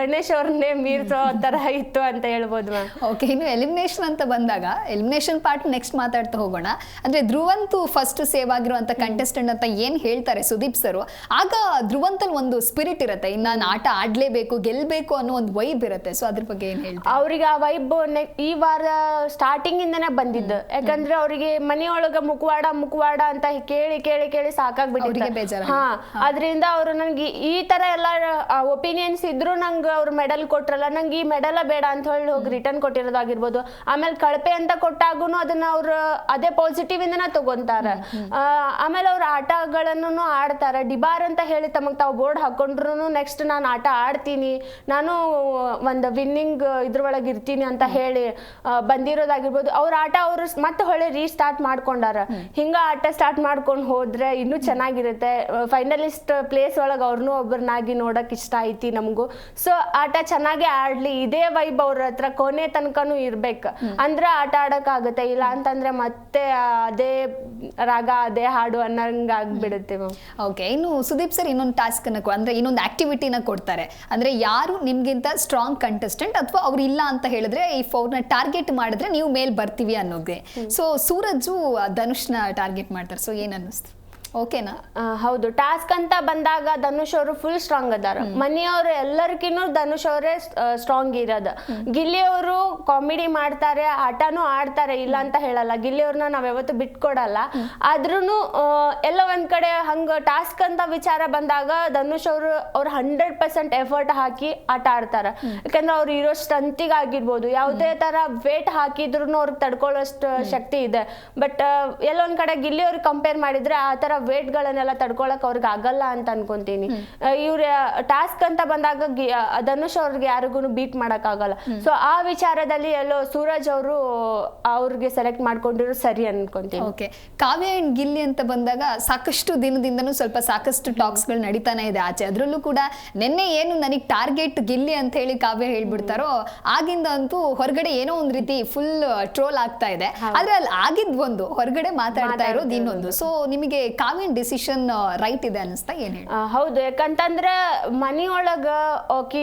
ಗಣೇಶ್ ಅವ್ರನ್ನೇ ಮೀರ್ಸೋ ಥರ ಇತ್ತು ಅಂತ ಹೇಳ್ಬೋದು ಮ್ಯಾಮ್. ಓಕೆ ಇನ್ನು ಎಲಿಮಿನೇಷನ್ ಅಂತ ಬಂದಾಗ ಎಲಿಮಿನೇಷನ್ ಪಾರ್ಟ್ ನೆಕ್ಸ್ಟ್ ಮಾತಾಡ್ತಾ ಹೋಗೋಣ. ಅಂದ್ರೆ ಧ್ರುವಂತು ಫಸ್ಟ್ ಸೇವ್ ಆಗಿರುವಂತ ಕಂಟೆಸ್ಟೆಂಟ್ ಅಂತ ಏನ್ ಹೇಳ್ತಾರೆ ಸುದೀಪ್ ಸರ್? ಆಗ ಧ್ರುವಂತಲ್ ಒಂದು ಸ್ಪಿರಿಟ್ ಇರುತ್ತೆ. ಇನ್ನ ನಾನು ಆಟ ಆಡ್ಲೇಬೇಕು ಗೆಲ್ಬೇಕು ಅನ್ನೋ ಒಂದು ವೈಬ್ ಇರುತ್ತೆ. ಸೊ ಅದ್ರ ಬಗ್ಗೆ ಏನ್ ಹೇಳ್ತಾರೆ? ಅವ್ರಿಗೆ ಆ ವೈಬ್ ಈ ವಾರ ಸ್ಟಾರ್ಟಿಂಗ್ ಇಂದನೇ ಬಂದಿದ್ದು. ಯಾಕಂದ್ರೆ ಅವರಿಗೆ ಮನೆಯೊಳಗ ಮುಖವಾಡ ಮುಖವಾಡ ಅಂತ ಕೇಳಿ ಕೇಳಿ ಕೇಳಿ ಸಾಕಾಗ್ಬಿಟ್ಟಿದೆ. ಹಾ. ಅದರಿಂದ ಅವರು ನಂಗೆ ಈ ತರ ಎಲ್ಲ ಒಪಿನಿಯನ್ಸ್ ಇದ್ರು ನಂಗೆ ಅವ್ರು ಮೆಡಲ್ ಕೊಟ್ರಲ್ಲ ನಂಗೆ ಈ ಮೆಡಲ ಬೇಡ ಅಂತ ಹೇಳಿ ಹೋಗಿ ರಿಟರ್ನ್ ಕೊಟ್ಟಿರೋದಾಗಿರ್ಬೋದು. ಆಮೇಲೆ ಕಳಪೆ ಅಂತ ಕೊಟ್ಟಾಗೂ ಅದನ್ನ ಅವ್ರು ಅದೇ ಪಾಸಿಟಿವ್ ಇಂದನ ತಗೊಂತಾರ. ಆಮೇಲೆ ಅವ್ರ ಆಟಗಳನ್ನು ಆಡ್ತಾರ. ಡಿಬಾರ್ ಅಂತ ಹೇಳಿ ತಮಗೆ ತಾವು ಬೋರ್ಡ್ ಹಾಕೊಂಡ್ರು ನೆಕ್ಸ್ಟ್ ನಾನು ಆಟ ಆಡ್ತೀನಿ. ನಾನು ಒಂದು ವಿನ್ನಿಂಗ್ ಇದ್ರೊಳಗೆ ಇರ್ತೀನಿ ಅಂತ ಹೇಳಿ ಬಂದಿರೋದಾಗಿರ್ಬೋದು. ಅವ್ರ ಆಟ ಅವರು ಮತ್ತೆ ಹೊಳೆ ರೀಸ್ಟಾರ್ಟ್ ಮಾಡ್ಕೊಂಡಾರ. ಹಿಂಗ ಆಟ ಸ್ಟಾರ್ಟ್ ಮಾಡ್ಕೊಂಡು ಹೋದ್ರೆ ಇನ್ನೂ ಚೆನ್ನಾಗಿರುತ್ತೆ. ಫೈನಲಿಸ್ಟ್ ಪ್ಲೇಸ್ ಒಳಗೆ ಅವ್ರನ್ನೂ ಒಬ್ಬರನ್ನಾಗಿ ನೋಡಕ್ ಇಷ್ಟ ಐತಿ ನಮಗೂ. ಸೊ ಆಟ ಚೆನ್ನಾಗಿ ಆಡ್ಲಿ. ಇದೇ ವೈಬ್ ಅವ್ರ ಹತ್ರ ಕೊನೆ ತನಕನೂ ಇರ್ಬೇಕು. ಅಂದ್ರೆ ಆಟ ಆಡಕ್ ಆಗುತ್ತೆ. ಇಲ್ಲ ಅಂತಂದ್ರೆ ಮತ್ತೆ ಅದೇ ರಾಗ ಅದೇ ಹಾಡು ಅನ್ನಂಗ್ ಆಗ್ಬಿಡುತ್ತೆ ಮ್ಯಾಮ್. ಓಕೆ ಇನ್ನು ಸುದೀಪ್ ಸರ್ ಇನ್ನೊಂದು ಟಾಸ್ಕ್ ಅನ್ನ ಅಂದ್ರೆ ಇನ್ನೊಂದು ಆಕ್ಟಿವಿಟಿನ ಕೊಡ್ತಾರೆ. ಅಂದ್ರೆ ಯಾರು ನಿಮ್ಗಿಂತ ಸ್ಟ್ರಾಂಗ್ ಕಂಟೆಸ್ಟೆಂಟ್ ಅಥವಾ ಅವ್ರು ಇಲ್ಲ ಅಂತ ಹೇಳಿದ್ರೆ ಈ ಫೋರ್ನ ಟಾರ್ಗೆಟ್ ಮಾಡಿದ್ರೆ ನೀವು ಮೇಲ್ ಬರ್ತೀವಿ ಅನ್ನೋದೇ. ಸೊ ಸೂರಜು ಧನುಷ್ನ ಟಾರ್ಗೆಟ್ ಮಾಡ್ತಾರೆ. ಸೊ ಏನ್ ಅನ್ನಿಸ್ತು? ಓಕೆನಾ? ಹೌದು. ಟಾಸ್ಕ್ ಅಂತ ಬಂದಾಗ ಧನುಷ್ ಅವರು ಫುಲ್ ಸ್ಟ್ರಾಂಗ್ ಅದಾರ. ಮನೆಯವರು ಎಲ್ಲರಿಗಿನ್ನೂ ಧನುಷ್ ಅವರೇ ಸ್ಟ್ರಾಂಗ್ ಇರೋದು. ಗಿಲ್ಲಿಯವರು ಕಾಮಿಡಿ ಮಾಡ್ತಾರೆ ಆಟನೂ ಆಡ್ತಾರೆ ಇಲ್ಲ ಅಂತ ಹೇಳಲ್ಲ. ಗಿಲ್ಲಿಯವ್ರನ್ನ ನಾವ್ ಯಾವತ್ತು ಬಿಟ್ಕೊಡಲ್ಲ. ಆದ್ರೂ ಎಲ್ಲ ಒಂದ್ ಕಡೆ ಹಂಗ ಟಾಸ್ಕ್ ಅಂತ ವಿಚಾರ ಬಂದಾಗ ಧನುಷ್ ಅವರು ಅವ್ರ ಹಂಡ್ರೆಡ್ ಪರ್ಸೆಂಟ್ ಎಫರ್ಟ್ ಹಾಕಿ ಆಟ ಆಡ್ತಾರ. ಯಾಕಂದ್ರೆ ಅವ್ರು ಇರೋ ಸ್ಟ್ರೆಂತಿಗೆ ಆಗಿರ್ಬೋದು. ಯಾವುದೇ ತರ ವೇಟ್ ಹಾಕಿದ್ರು ಅವ್ರಿಗೆ ತಡ್ಕೊಳ್ಳೋಷ್ಟು ಶಕ್ತಿ ಇದೆ. ಬಟ್ ಎಲ್ಲೊಂದ್ ಕಡೆ ಗಿಲ್ಲಿ ಅವ್ರಿಗೆ ಕಂಪೇರ್ ಮಾಡಿದ್ರೆ ಆ ತರ ವೇಟ್ ಗಳನ್ನೆಲ್ಲ ತಡ್ಕೊಳಕ್ ಅವ್ರಿಗೆ ಆಗಲ್ಲ ಅಂತ ಅನ್ಕೊಂತೀನಿ. ಇವ್ರ ಟಾಸ್ಕ್ ಅಂತ ಬಂದಾಗ ಧನುಷ್ ಅವ್ರಿಗೆ ಯಾರಿಗೂ ಬೀಟ್ ಮಾಡಕ್ ಆಗಲ್ಲ. ಸೊ ಆ ವಿಚಾರದಲ್ಲಿ ಎಲ್ಲೋ ಸೂರಜ್ ಅವರು ಅವ್ರಿಗೆ ಸೆಲೆಕ್ಟ್ ಮಾಡ್ಕೊಂಡಿರೋ ಸರಿ ಅನ್ಕೊಂತೀನಿ. ಓಕೆ ಕಾವ್ಯ ಅಂಡ್ ಗಿಲ್ಲಿ ಅಂತ ಬಂದಾಗ ಸಾಕಷ್ಟು ದಿನದಿಂದನೂ ಸ್ವಲ್ಪ ಸಾಕಷ್ಟು ಟಾಕ್ಸ್ಗಳು ನಡೀತಾನೆ ಇದೆ ಆಚೆ. ಅದರಲ್ಲೂ ಕೂಡ ನಿನ್ನೆ ಏನು ನನಗೆ ಟಾರ್ಗೆಟ್ ಗಿಲ್ಲಿ ಅಂತ ಹೇಳಿ ಕಾವ್ಯ ಹೇಳ್ಬಿಡ್ತಾರೋ ಆಗಿಂದ ಅಂತೂ ಹೊರಗಡೆ ಏನೋ ಒಂದ್ ರೀತಿ ಫುಲ್ ಟ್ರೋಲ್ ಆಗ್ತಾ ಇದೆ. ಆದ್ರೆ ಅಲ್ಲಿ ಆಗಿದ್ ಒಂದು ಹೊರಗಡೆ ಮಾತಾಡ್ತಾ ಇರೋದು ಇನ್ನೊಂದು. ಸೊ ನಿಮಗೆ ಕಾವ್ಯನ್ ಡಿಸಿಷನ್ ರೈಟ್ ಇದೆ ಅನಿಸ್ತಾ ಏನ್ ಹೇಳಿ? ಹೌದು ಯಾಕಂತಂದ್ರೆ ಮನಿಯೊಳಗ ಓಕೆ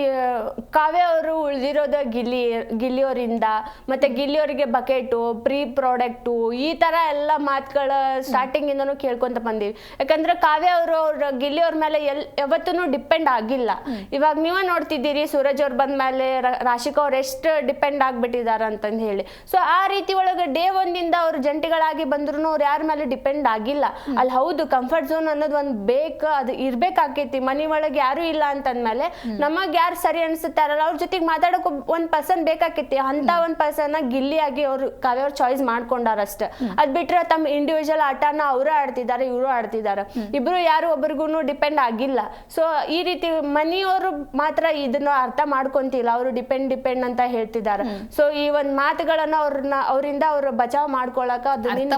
ಕಾವ್ಯ ಅವರು ಉಳಿದಿರೋದ ಗಿಲ್ಲಿ ಗಿಲ್ಲಿಯವರಿಂದ ಮತ್ತೆ ಗಿಲ್ಲಿಯವರಿಗೆ ಬಕೆಟು ಪ್ರೀ ಪ್ರಾಡಕ್ಟು ಈ ತರ ಎಲ್ಲ ಮಾತುಗಳ ಸ್ಟಾರ್ಟಿಂಗ್ ಇಂದನು ಕೇಳ್ಕೊಂತ ಬಂದೀವಿ. ಯಾಕಂದ್ರೆ ಕಾವ್ಯ ಅವರು ಅವ್ರ ಗಿಲ್ಲಿಯವ್ರ ಮೇಲೆ ಎಲ್ ಯಾವತ್ತೂ ಡಿಪೆಂಡ್ ಆಗಿಲ್ಲ. ಇವಾಗ ನೀವೇ ನೋಡ್ತಿದ್ದೀರಿ ಸೂರಜ್ ಅವ್ರು ಬಂದ ಮೇಲೆ ರಾಶಿಕಾ ಅವ್ರು ಎಷ್ಟು ಡಿಪೆಂಡ್ ಆಗ್ಬಿಟ್ಟಿದಾರ ಅಂತಂದು ಹೇಳಿ. ಸೊ ಆ ರೀತಿ ಒಳಗೆ ಡೇ ಒಂದಿಂದ ಅವ್ರು ಜಂಟಿಗಳಾಗಿ ಬಂದ್ರು ಅವ್ರು ಯಾರ ಮೇಲೆ ಡಿಪೆಂಡ್ ಆಗಿಲ್ಲ. ಅಲ್ಲಿ ಹೌದು ಕಂಫರ್ಟ್ ಝೋನ್ ಅನ್ನೋದು ಒಂದು ಬೇಕ ಅದು ಇರ್ಬೇಕಾಕೈತಿ. ಮನಿ ಒಳಗೆ ಯಾರು ಇಲ್ಲ ಅಂತಂದ್ಮೇಲೆ ನಮಗ್ ಯಾರು ಸರಿ ಅನ್ಸುತ್ತಾರಲ್ಲ ಅವ್ರ ಜೊತೆಗೆ ಮಾತಾಡಕ್ ಒಂದ್ ಪರ್ಸನ್ ಬೇಕಾಕೈತಿ. ಅಂತ ಒಂದ್ ಪರ್ಸನ್ ಗಿಲ್ಲಿಯಾಗಿ ಅವ್ರು ಕಾವ್ಯ ಅವ್ರು ಚಾಯ್ಸ್ ಮಾಡ್ಕೊಂಡಾರ ಅಷ್ಟೇ. ಅದ್ ಬಿಟ್ರೆ ತಮ್ಮ ಇಂಡಿವಿಜುವಲ್ ಆಟನ ಅವರು ಆಡ್ತಿದ್ದಾರೆ ಇವರು ಆಡ್ತಿದ್ದಾರೆ ಇಬ್ರು ಯಾರು ಒಬ್ರಿಗೂ ಡಿಪೆಂಡ್ ಆಗಿಲ್ಲ. ಸೊ ಈ ರೀತಿ ಮನೆಯವರು ಮಾತ್ರ ಇದನ್ನ ಅರ್ಥ ಮಾಡ್ಕೊಂತಿಲ್ಲ ಅವರು ಡಿಪೆಂಡ್ ಡಿಪೆಂಡ್ ಅಂತ ಹೇಳ್ತಿದ್ದಾರೆ ಸೊ ಈ ಒಂದ್ ಮಾತುಗಳನ್ನ ಅವ್ರನ್ನ ಅವರಿಂದ ಅವ್ರ ಬಚಾವ್ ಮಾಡ್ಕೊಳಕ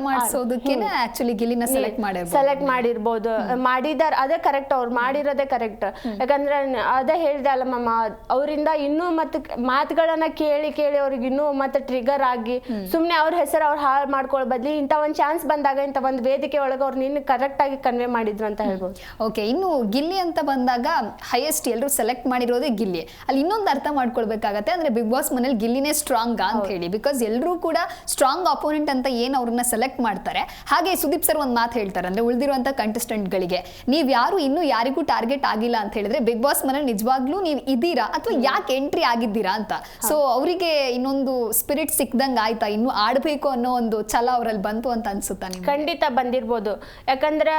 ಮಾಡಿಸೋದಕ್ಕೇನೆ ಆಕ್ಚುಲಿ ಸೆಲೆಕ್ಟ್ ಮಾಡಿರ್ಬೋದು. ಸೆಲೆಕ್ಟ್ ಮಾಡಿರ್ಬೋದು. ಮಾಡಿದಾರ ಅದೇ ಕರೆಕ್ಟ್ ಅವ್ರು ಮಾಡಿರೋದೇ ಕರೆಕ್ಟ್ ಯಾಕಂದ್ರೆ ಅದೇ ಹೇಳ್ದೆ ಅಲ್ಲ ಮಮ್ಮ ಅವರಿಂದ ಇನ್ನೂ ಮತ್ತೆ ಮಾತುಗಳನ್ನ ಕೇಳಿ ಕೇಳಿ ಅವ್ರಿಗೆ ಇನ್ನೂ ಮತ್ತೆ ಟ್ರಿಗರ್ ಆಗಿ ಸುಮ್ನೆ ಅವ್ರ ಹೆಸರು ಅವ್ರು ಹಾಳು ಮಾಡ್ಕೊಳ್ಳೋ ಬದ್ಲಿ ಇಂಥ ಒಂದ್ ಚಾನ್ಸ್ ಬಂದಾಗ ಇಂಥ ಒಂದು ವೇದಿಕೆ ಒಳಗೆ ಅವ್ರು ನಿನ್ನ ಕರೆಕ್ಟ್ ಆಗಿ ಕನ್ವೆ ಮಾಡಿದ್ರು ಅಂತ ಹೇಳ್ಬೋದು. ಓಕೆ ಇನ್ನು ಗಿಲ್ಲಿ ಅಂತ ಬಂದಾಗ ಹೈಯೆಸ್ಟ್ ಎಲ್ಲರೂ ಸೆಲೆಕ್ಟ್ ಮಾಡಿರೋದೇ ಗಿಲ್ಲಿ. ಅಲ್ಲಿ ಇನ್ನೊಂದು ಅರ್ಥ ಮಾಡ್ಕೊಳ್ಬೇಕಾಗತ್ತೆ ಅಂದ್ರೆ ಬಿಗ್ ಬಾಸ್ ಮನೇಲಿ ಗಿಲ್ಲಿನೇ ಸ್ಟ್ರಾಂಗ್ ಅಂತ ಹೇಳಿ. ಬಿಕಾಸ್ ಎಲ್ಲರೂ ಕೂಡ ಸ್ಟ್ರಾಂಗ್ ಅಪೋನೆಂಟ್ ಅಂತ ಏನು ಅವ್ರನ್ನ ಸೆಲೆಕ್ಟ್ ಮಾಡ್ತಾರೆ? ಹಾಗೆ ಸುದೀಪ್ ಸರ್ ಒಂದು ಮಾತು ಹೇಳ್ತಾರೆ ಅಂದ್ರೆ ಉಳಿದಿರುವಂತ ಕಂಟೆಸ್ಟೆಂಟ್ಗಳಿಗೆ ನೀವು ಯಾರು ಇನ್ನೂ ಯಾರಿಗೂ ಟಾರ್ಗೆಟ್ ಆಗಿಲ್ಲ ಅಂತ ಹೇಳಿದ್ರೆ ಬಿಗ್ ಬಾಸ್ ಮನೆ ನಿಜವಾಗ್ಲೂ ನೀವು ಇದೀರಾ ಅಥವಾ ಯಾಕೆ ಎಂಟ್ರಿ ಆಗಿದ್ದೀರಾ ಅಂತ? ಸೊ ಅವರಿಗೆ ಇನ್ನೊಂದು ಸ್ಪಿರಿಟ್ ಸಿಕ್ದಂಗೆ ಆಯ್ತಾ? ಇನ್ನು ಆಡ್ಬೇಕು ಅನ್ನೋ ಒಂದು ಛಲ ಅವರಲ್ಲಿ ಬಂತು ಅಂತ ಅನ್ಸುತ್ತಾ ಖಂಡಿತ ಬಂದಿರ್ಬೋದು. ಯಾಕಂದ್ರೆ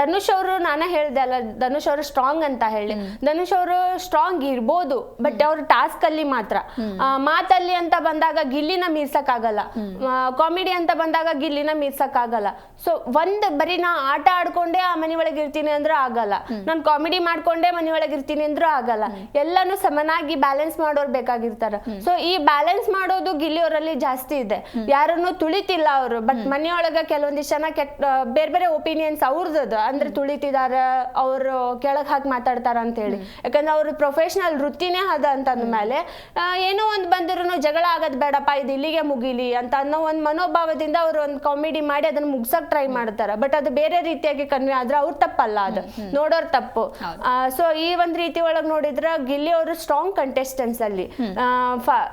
ಧನುಷ್ ಅವರು ನಾನೇ ಹೇಳ್ದೆ ಅಲ್ಲ ಧನುಷ್ ಅವರು ಸ್ಟ್ರಾಂಗ್ ಅಂತ ಹೇಳಿ. ಧನುಷ್ ಅವರು ಸ್ಟ್ರಾಂಗ್ ಇರ್ಬೋದು ಬಟ್ ಅವ್ರ ಟಾಸ್ಕ್ ಅಲ್ಲಿ ಮಾತ್ರ. ಮಾತಲ್ಲಿ ಅಂತ ಬಂದಾಗ ಗಿಲ್ಲಿನ ಮೀರ್ಸಕ್ ಆಗಲ್ಲ ಕಾಮಿಡಿ ಅಂತ ಬಂದಾಗ ಗಿಲ್ಲಿನ ಮೀರ್ಸಕ್ ಆಗಲ್ಲ ಸೊ ಒಂದ್ ಬರೀ ನಾ ಆಟ ಆಡ್ಕೊಂಡೆ ಆ ಮನೆ ಒಳಗೆ ಇರ್ತೀನಿ ಅಂದ್ರೆ ಆಗಲ್ಲ. ನಾನು ಕಾಮಿಡಿ ಮಾಡ್ಕೊಂಡೆ ಮನೆ ಒಳಗೆ ಇರ್ತೀನಿ ಅಂದ್ರೂ ಆಗಲ್ಲ. ಎಲ್ಲಾನು ಸಮನಾಗಿ ಬ್ಯಾಲೆನ್ಸ್ ಮಾಡೋರ್ ಬೇಕಾಗಿರ್ತಾರ. ಸೊ ಈ ಬ್ಯಾಲೆನ್ಸ್ ಮಾಡೋದು ಗಿಲ್ಲಿಯವರಲ್ಲಿ ಜಾಸ್ತಿ ಇದೆ. ಯಾರನ್ನು ತುಳಿತಿಲ್ಲ ಅವರು. ಬಟ್ ಮನೆಯೊಳಗ ಕೆಲವೊಂದಿಷ್ಟು ಜನ ಕೆಟ್ಟ ಬೇರೆ ಬೇರೆ ಒಪಿನಿಯನ್ಸ್ ಅವ್ರದ್ದು. ಅಂದ್ರೆ ತುಳಿತಿದಾರ ಅವರು ಕೆಳಗ್ ಹಾಕಿ ಮಾತಾಡ್ತಾರ ಅಂತ ಹೇಳಿ ಯಾಕಂದ್ರೆ ಅವ್ರ ಪ್ರೊಫೆಷನಲ್ ವೃತ್ತಿನೇ ಅದ ಅಂತ ಅಂದ್ಮೇಲೆ ಏನೋ ಒಂದ್ ಬಂದ್ರು ಜಗಳ ಆಗದ್ ಬೇಡಪ್ಪ ಇದು ಇಲ್ಲಿಗೆ ಮುಗಿಲಿ ಅಂತ ಅನ್ನೋ ಒಂದ್ ಮನೋಭಾವದಿಂದ ಅವ್ರು ಒಂದ್ ಕಾಮಿಡಿ ಮಾಡಿ ಅದನ್ನ ಮುಗ್ಸಕ್ ಟ್ರೈ ಮಾಡ್ತಾರ. ಬಟ್ ಅದು ಬೇರೆ ರೀತಿಯಾಗಿ ಕನ್ವೆ ಆದ್ರೆ ಅವ್ರ ತಪ್ಪಲ್ಲ ಅದು. ನೋಡೋರ್ ತಪ್ಪು. ಸೊ ಈ ಒಂದ್ ರೀತಿ ಒಳಗ್ ನೋಡಿದ್ರ ಗಿಲ್ಲಿ ಅವರು ಸ್ಟ್ರಾಂಗ್ ಕಂಟೆಸ್ಟೆಂಟ್ಸ್ ಅಲ್ಲಿ.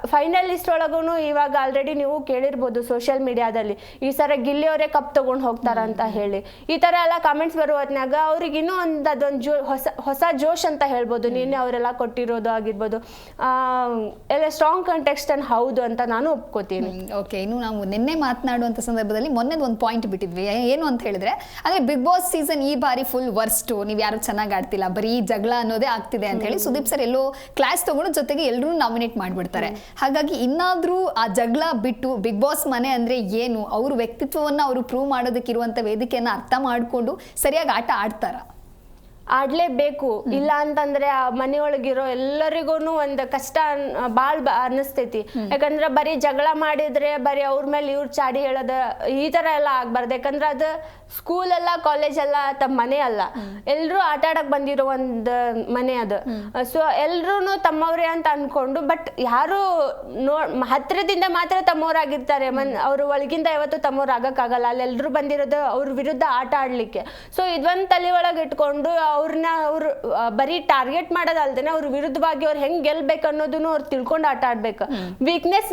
ಫೈನಲಿಸ್ಟ್ ಒಳಗೂ ಇವಾಗ ಆಲ್ರೆಡಿ ನೀವು ಕೇಳಿರ್ಬೋದು ಸೋಷಿಯಲ್ ಮೀಡಿಯಾದಲ್ಲಿ ಈ ಸರ ಗಿಲ್ಲಿ ಅವರೇ ಕಪ್ ತಗೊಂಡ್ ಹೋಗ್ತಾರ ಅಂತ ಹೇಳಿ. ಈ ತರ ಎಲ್ಲ ಕಾಮೆಂಟ್ಸ್ ಬರುವ ಹೊತ್ನಾಗ ಅವ್ರಿಗೆ ಇನ್ನೂ ಒಂದ್ ಅದೊಂದ್ ಜೋ ಹೊಸ ಹೊಸ ಜೋಶ್ ಅಂತ ಹೇಳ್ಬೋದು. ನಿನ್ನೆ ಅವರೆಲ್ಲ ಕೊಟ್ಟಿರೋದು ಆಗಿರ್ಬೋದು. ಆ, ಎಲ್ಲ ಸ್ಟ್ರಾಂಗ್ ಕಂಟೆಸ್ಟೆಂಟ್ ಹೌದು ಅಂತ ನಾನು ಒಪ್ಕೋತೀನಿ. ಓಕೆ ಇನ್ನು ನಾವು ನಿನ್ನೆ ಮಾತನಾಡುವಂತ ಸಂದರ್ಭದಲ್ಲಿ ಮೊನ್ನೆ ಒಂದು ಪಾಯಿಂಟ್ ಬಿಟ್ಟಿದ್ವಿ. ಏನು ಅಂತ ಹೇಳಿದ್ರೆ ಅಂದ್ರೆ ಬಿಗ್ ಬಾಸ್ ಸೀಸನ್ ಈ ಬಾರಿ ಫುಲ್ ವರ್ಸ್ಟ್ ನೀವು ಯಾರು ಚೆನ್ನಾಗಿ ಆಡ್ತಿಲ್ಲ ಬರೀ ಜಗಳ ಅನ್ನೋದೇ ಆಗ್ತಿದೆ ಅಂತ ಹೇಳಿ ಸುದೀಪ್ ಸರ್ ಎಲ್ಲೋ ಕ್ಲಾಸ್ ತಗೊಂಡು ಜೊತೆಗೆ ಎಲ್ಲರೂ ನಾಮಿನೇಟ್ ಮಾಡ್ಬಿಡ್ತಾರೆ. ಹಾಗಾಗಿ ಇನ್ನಾದ್ರೂ ಆ ಜಗಳ ಬಿಟ್ಟು ಬಿಗ್ ಬಾಸ್ ಮನೆ ಅಂದ್ರೆ ಏನು? ಅವ್ರ ವ್ಯಕ್ತಿತ್ವವನ್ನ ಅವರು ಪ್ರೂವ್ ಮಾಡೋದಕ್ಕಿರುವಂತ ವೇದಿಕೆಯನ್ನ ಅರ್ಥ ಮಾಡ್ಕೊಂಡು ಸರಿಯಾಗಿ ಆಟ ಆಡ್ತಾರ? ಆಡ್ಲೇಬೇಕು. ಇಲ್ಲ ಅಂತಂದ್ರೆ ಆ ಮನೆಯೊಳಗಿರೋ ಎಲ್ಲರಿಗೂ ಒಂದು ಕಷ್ಟ ಬಾಳ್ ಅನ್ನಿಸ್ತೈತಿ ಯಾಕಂದ್ರೆ ಬರೀ ಜಗಳ ಮಾಡಿದ್ರೆ ಬರೀ ಅವ್ರ ಮೇಲೆ ಇವ್ರ ಚಾಡಿ ಹೇಳೋದ ಈ ತರ ಎಲ್ಲ ಆಗ್ಬಾರ್ದು. ಯಾಕಂದ್ರೆ ಅದು ಸ್ಕೂಲ್ ಅಲ್ಲ ಕಾಲೇಜ್ ಅಲ್ಲ ತಮ್ಮ ಮನೆ ಅಲ್ಲ. ಎಲ್ರು ಆಟ ಆಡಕ್ ಬಂದಿರೋ ಒಂದ್ ಮನೆ ಅದು. ಸೊ ಎಲ್ರು ತಮ್ಮವ್ರೆ ಅಂತ ಅನ್ಕೊಂಡು ಬಟ್ ಯಾರು ನೋ ಹತ್ರದಿಂದ ಮಾತ್ರ ತಮ್ಮವ್ರಾಗಿರ್ತಾರೆ. ಮನ್ ಅವ್ರ ಒಳಗಿಂದ ಯಾವತ್ತು ತಮ್ಮವ್ರು ಆಗಕ್ಕಾಗಲ್ಲ. ಅಲ್ಲಿ ಎಲ್ರು ಬಂದಿರೋದು ಅವ್ರ ವಿರುದ್ಧ ಆಟ ಆಡ್ಲಿಕ್ಕೆ. ಸೊ ಇದೊಂದ್ ತಲೆ ಒಳಗೆ ಇಟ್ಕೊಂಡು ಅವ್ರನ್ನ ಅವ್ರು ಬರೀ ಟಾರ್ಗೆಟ್ ಮಾಡೋದಲ್ದೇನೆ ಅವ್ರ ವಿರುದ್ಧವಾಗಿ ಅವ್ರು ಹೆಂಗ್ ಗೆಲ್ಬೇಕು ಅನ್ನೋದನ್ನು ಅವ್ರು ತಿಳ್ಕೊಂಡು ಆಟ ಆಡ್ಬೇಕು.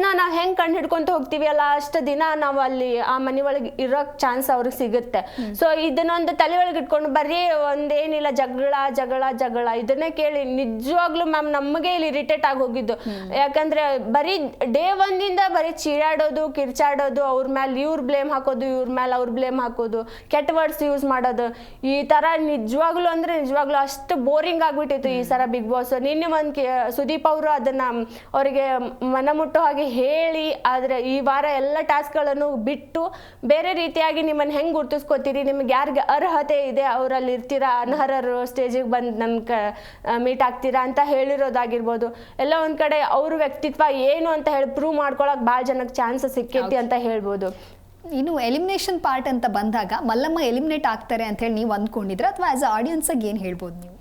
ನ ನಾವ್ ಹೆಂಗ್ ಕಂಡು ಹಿಡ್ಕೊಂತ ಹೋಗ್ತೀವಿ ಅಲ್ಲ, ಅಷ್ಟು ದಿನ ನಾವು ಅಲ್ಲಿ ಆ ಮನೆ ಒಳಗೆ ಇರೋಕ್ ಚಾನ್ಸ್ ಅವ್ರಿಗೆ ಸಿಗುತ್ತೆ. ಸೊ ಇದನ್ನೊಂದು ತಲೆ ಒಳಗೆ ಇಟ್ಕೊಂಡು ಬರೀ ಒಂದೇನಿಲ್ಲ, ಜಗಳ ಜಗಳ ಜಗಳ, ಇದನ್ನೇ ಕೇಳಿ ನಿಜವಾಗ್ಲೂ ಮ್ಯಾಮ್ ನಮಗೆ ಇಲ್ಲಿ ಇರಿಟೇಟ್ ಆಗಿ ಹೋಗಿದ್ದು. ಯಾಕಂದ್ರೆ ಬರೀ ಡೇ ಒಂದಿಂದ ಬರೀ ಚೀರಾಡೋದು, ಕಿರ್ಚಾಡೋದು, ಅವ್ರ ಮೇಲೆ ಇವ್ರ ಬ್ಲೇಮ್ ಹಾಕೋದು, ಇವ್ರ ಮೇಲೆ ಅವ್ರ ಬ್ಲೇಮ್ ಹಾಕೋದು, ಕೆಟ್ಟ ವರ್ಡ್ಸ್ ಯೂಸ್ ಮಾಡೋದು, ಈ ತರ ನಿಜವಾಗ್ಲೂ ಅಂದ್ರೆ ನಿಜವಾಗ್ಲೂ ಅಷ್ಟು ಬೋರಿಂಗ್ ಆಗ್ಬಿಟ್ಟಿತ್ತು ಈ ಸರ ಬಿಗ್ ಬಾಸ್ ನಿನ್ನೆ ಒಂದ್ ಕೆ- ಸುದೀಪ್ ಅವರು ಅದನ್ನ ಅವರಿಗೆ ಮನಮುಟ್ಟೋ ಹಾಗೆ ಹೇಳಿ ಆದ್ರೆ ಈ ವಾರ ಎಲ್ಲ ಟಾಸ್ಕ್ಗಳನ್ನು ಬಿಟ್ಟು ಬೇರೆ ರೀತಿಯಾಗಿ ನಿಮ್ಮನ್ನ ಹೆಂಗ್ ಗುರ್ತಿಸ್ಕೊತೀರಿ? ನಿಮ್ಗೆ ಯಾರಿಗೆ ಅರ್ಹತೆ ಇದೆ? ಅವರಲ್ಲಿ ಇರ್ತೀರಾ? ಅನರ್ಹರು ಸ್ಟೇಜಿಗೆ ಬಂದು ನನ್ ಮೀಟ್ ಆಗ್ತೀರಾ ಅಂತ ಹೇಳಿರೋದಾಗಿರ್ಬೋದು. ಎಲ್ಲ ಒಂದ್ ಕಡೆ ಅವ್ರ ವ್ಯಕ್ತಿತ್ವ ಏನು ಅಂತ ಹೇಳಿ ಪ್ರೂವ್ ಮಾಡ್ಕೊಳಕ್ ಭಾಳ ಜನಕ್ಕೆ ಚಾನ್ಸಸ್ ಸಿಕ್ಕೈತಿ ಅಂತ ಹೇಳ್ಬೋದು. ಇನ್ನು ಎಲಿಮಿನೇಷನ್ ಪಾರ್ಟ್ ಅಂತ ಬಂದಾಗ ಮಲ್ಲಮ್ಮ ಎಲಿಮಿನೇಟ್ ಆಗ್ತಾರೆ ಅಂತ ಹೇಳಿ ನೀವು ಅಂದ್ಕೊಂಡಿದ್ರೆ ಅಥವಾ ಆಸ್ ಅ ಆಡಿಯನ್ಸ್ ಆಗಿ ಏನು ಹೇಳ್ಬೋದು ನೀವು?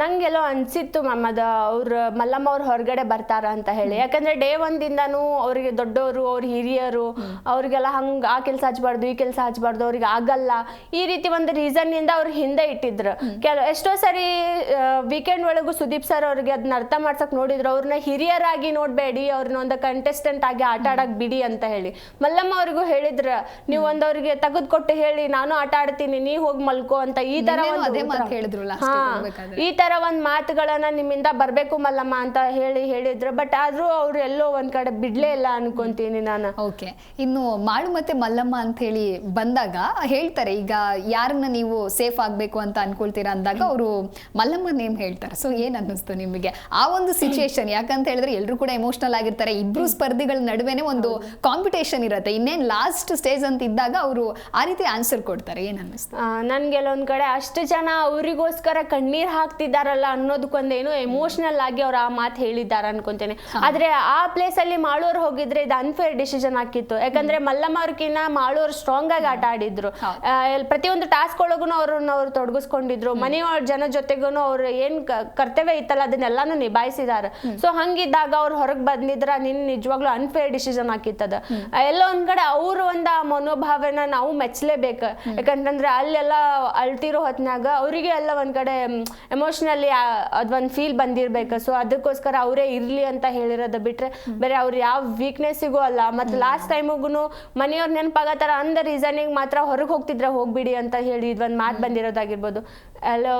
ನಂಗೆಲ್ಲೋ ಅನ್ಸಿತ್ತು ಮ್ಯಾಮ್ ಅದು ಅವ್ರ ಮಲ್ಲಮ್ಮ ಅವ್ರು ಹೊರಗಡೆ ಬರ್ತಾರ ಅಂತ ಹೇಳಿ. ಯಾಕಂದ್ರೆ ಡೇ ಒಂದಿಂದನೂ ಅವರಿಗೆ ದೊಡ್ಡವರು ಅವ್ರ ಹಿರಿಯರು ಅವ್ರಿಗೆಲ್ಲ ಹಂಗೆ ಆ ಕೆಲಸ ಹಚ್ಬಾರ್ದು ಈ ಕೆಲಸ ಹಚ್ಬಾರ್ದು ಅವ್ರಿಗೆ ಆಗಲ್ಲ. ಈ ರೀತಿ ಒಂದು ರೀಸನ್ ಇಂದ ಅವ್ರ ಹಿಂದೆ ಇಟ್ಟಿದ್ರು. ಕೆಲ ಎಷ್ಟೋ ಸರಿ ವೀಕೆಂಡ್ ಒಳಗೂ ಸುದೀಪ್ ಸರ್ ಅವ್ರಿಗೆ ಅದನ್ನ ಅರ್ಥ ಮಾಡ್ಸಕ್ ನೋಡಿದ್ರು. ಅವ್ರನ್ನ ಹಿರಿಯರಾಗಿ ನೋಡಬೇಡಿ ಅವ್ರನ್ನ ಒಂದು ಕಂಟೆಸ್ಟೆಂಟ್ ಆಗಿ ಆಟ ಆಡಕ್ ಬಿಡಿ ಅಂತ ಹೇಳಿ. ಮಲ್ಲಮ್ಮ ಅವ್ರಿಗೂ ಹೇಳಿದ್ರ ನೀವು ಒಂದವ್ರಿಗೆ ತೆಗೆದುಕೊಟ್ಟು ಹೇಳಿ ನಾನು ಆಟ ಆಡ್ತೀನಿ ನೀ ಹೋಗಿ ಮಲ್ಕೋ ಅಂತ ಈ ತರ ಒಂದು. ಹೇಳಿದ್ರು ಈ ತರ ಒಂದ್ ಮಾತುಗಳನ್ನ ನಿಮ್ಮಿಂದ ಬರ್ಬೇಕು ಮಲ್ಲಮ್ಮ ಅಂತ ಹೇಳಿ ಹೇಳಿದ್ರು. ಬಟ್ ಆದ್ರೂ ಅವ್ರು ಎಲ್ಲೋ ಒಂದ್ ಕಡೆ ಬಿಡ್ಲೇ ಇಲ್ಲ ಅನ್ಕೊಂತೀನಿ ನಾನು. ಓಕೆ. ಇನ್ನು ಮಾಳು ಮತ್ತೆ ಮಲ್ಲಮ್ಮ ಅಂತ ಹೇಳಿ ಬಂದಾಗ ಹೇಳ್ತಾರೆ ಈಗ ಯಾರನ್ನ ನೀವು ಸೇಫ್ ಆಗ್ಬೇಕು ಅಂತ ಅನ್ಕೊಳ್ತೀರಾ ಅಂದಾಗ ಅವರು ಮಲ್ಲಮ್ಮ ನೇಮ್ ಹೇಳ್ತಾರೆ. ಸೊ ಏನ್ ಅನ್ನಿಸ್ತು ನಿಮಗೆ? ಆ ಒಂದು ಸಿಚುಯೇಷನ್ ಯಾಕಂತ ಹೇಳಿದ್ರೆ ಎಲ್ಲರೂ ಕೂಡ ಎಮೋಷನಲ್ ಆಗಿರ್ತಾರೆ. ಇಬ್ರು ಸ್ಪರ್ಧಿಗಳ ನಡುವೆನೆ ಒಂದು ಕಾಂಪಿಟೇಷನ್ ಇರುತ್ತೆ. ಇನ್ನೇನ್ ಲಾಸ್ಟ್ ಸ್ಟೇಜ್ ಅಂತ ಇದ್ದಾಗ ಅವರು ಆ ರೀತಿ ಆನ್ಸರ್ ಕೊಡ್ತಾರೆ. ಏನ್ ಅನ್ನಿಸ್ತು? ನನ್ಗೆ ಕಡೆ ಅಷ್ಟು ಜನ ಅವರಿಗೋಸ್ಕರ ಕಣ್ಣೀರ್ ಹಾಕ್ತಿದಾರಲ್ಲ ಅನ್ನೋದಕ್ಕೊಂದೇನು ಎಮೋಷನಲ್ ಆಗಿ ಅವ್ರು ಆ ಮಾತು ಹೇಳಿದ್ದಾರೆ ಅನ್ಕೊಂತೇನೆ. ಆದ್ರೆ ಆ ಪ್ಲೇಸ್ ಅಲ್ಲಿ ಮಾಳೂರ್ ಹೋಗಿದ್ರೆ ಇದು ಅನ್ಫೇರ್ ಡಿಸಿಷನ್ ಹಾಕಿತ್ತು ಯಾಕಂದ್ರೆ ಮಲ್ಲಮ್ಮ ಅವ್ರಕಿನ್ನ ಮಾಳೂರ್ ಸ್ಟ್ರಾಂಗ್ ಆಗಿ ಆಟ ಆಡಿದ್ರು. ಪ್ರತಿಯೊಂದು ಟಾಸ್ಕ್ ಒಳಗೂ ಅವ್ರನ್ನ ಅವ್ರು ತೊಡಗಿಸ್ಕೊಂಡಿದ್ರು. ಮನೆಯವ್ರ ಜನ ಜೊತೆಗೂ ಅವ್ರು ಏನ್ ಕರ್ತವ್ಯ ಇತ್ತಲ್ಲ ಅದನ್ನೆಲ್ಲಾನು ನಿಭಾಯಿಸಿದಾರ. ಸೊ ಹಂಗಿದ್ದಾಗ ಅವ್ರು ಹೊರಗೆ ಬಂದಿದ್ರ ನಿನ್ ನಿಜವಾಗ್ಲೂ ಅನ್ಫೇರ್ ಡಿಸಿಷನ್ ಹಾಕಿತ್ತದ ಎಲ್ಲ ಒಂದ್ ಕಡೆ ಅವ್ರ ಒಂದ ಮನೋಭಾವನ ನಾವು ಮೆಚ್ಚಲೇಬೇಕು ಯಾಕಂತಂದ್ರೆ ಅಲ್ಲೆಲ್ಲ ಅಳ್ತಿರೋ ಹೊತ್ನಾಗ ಅವರಿಗೆ ಎಲ್ಲ ಒಂದ್ ಕಡೆ ಎಮೋಷನಲಿ ಅದೊಂದು ಫೀಲ್ ಬಂದಿರ್ಬೇಕು. ಸೊ ಅದಕ್ಕೋಸ್ಕರ ಅವರೇ ಇರ್ಲಿ ಅಂತ ಹೇಳಿರೋದು ಬಿಟ್ರೆ ಬೇರೆ ಅವ್ರು ಯಾವ ವೀಕ್ನೆಸ್ಸಿಗೂ ಅಲ್ಲ. ಮತ್ತು ಲಾಸ್ಟ್ ಟೈಮಿಗೂ ಮನೆಯವ್ರ ನೆನಪಾಗತ್ತಾರ ಅಂದ ರೀಸನಿಗೆ ಮಾತ್ರ ಹೊರಗೆ ಹೋಗ್ತಿದ್ರೆ ಹೋಗ್ಬಿಡಿ ಅಂತ ಹೇಳಿ ಇದೊಂದು ಮಾತು ಬಂದಿರೋದಾಗಿರ್ಬೋದು. ಎಲ್ಲೋ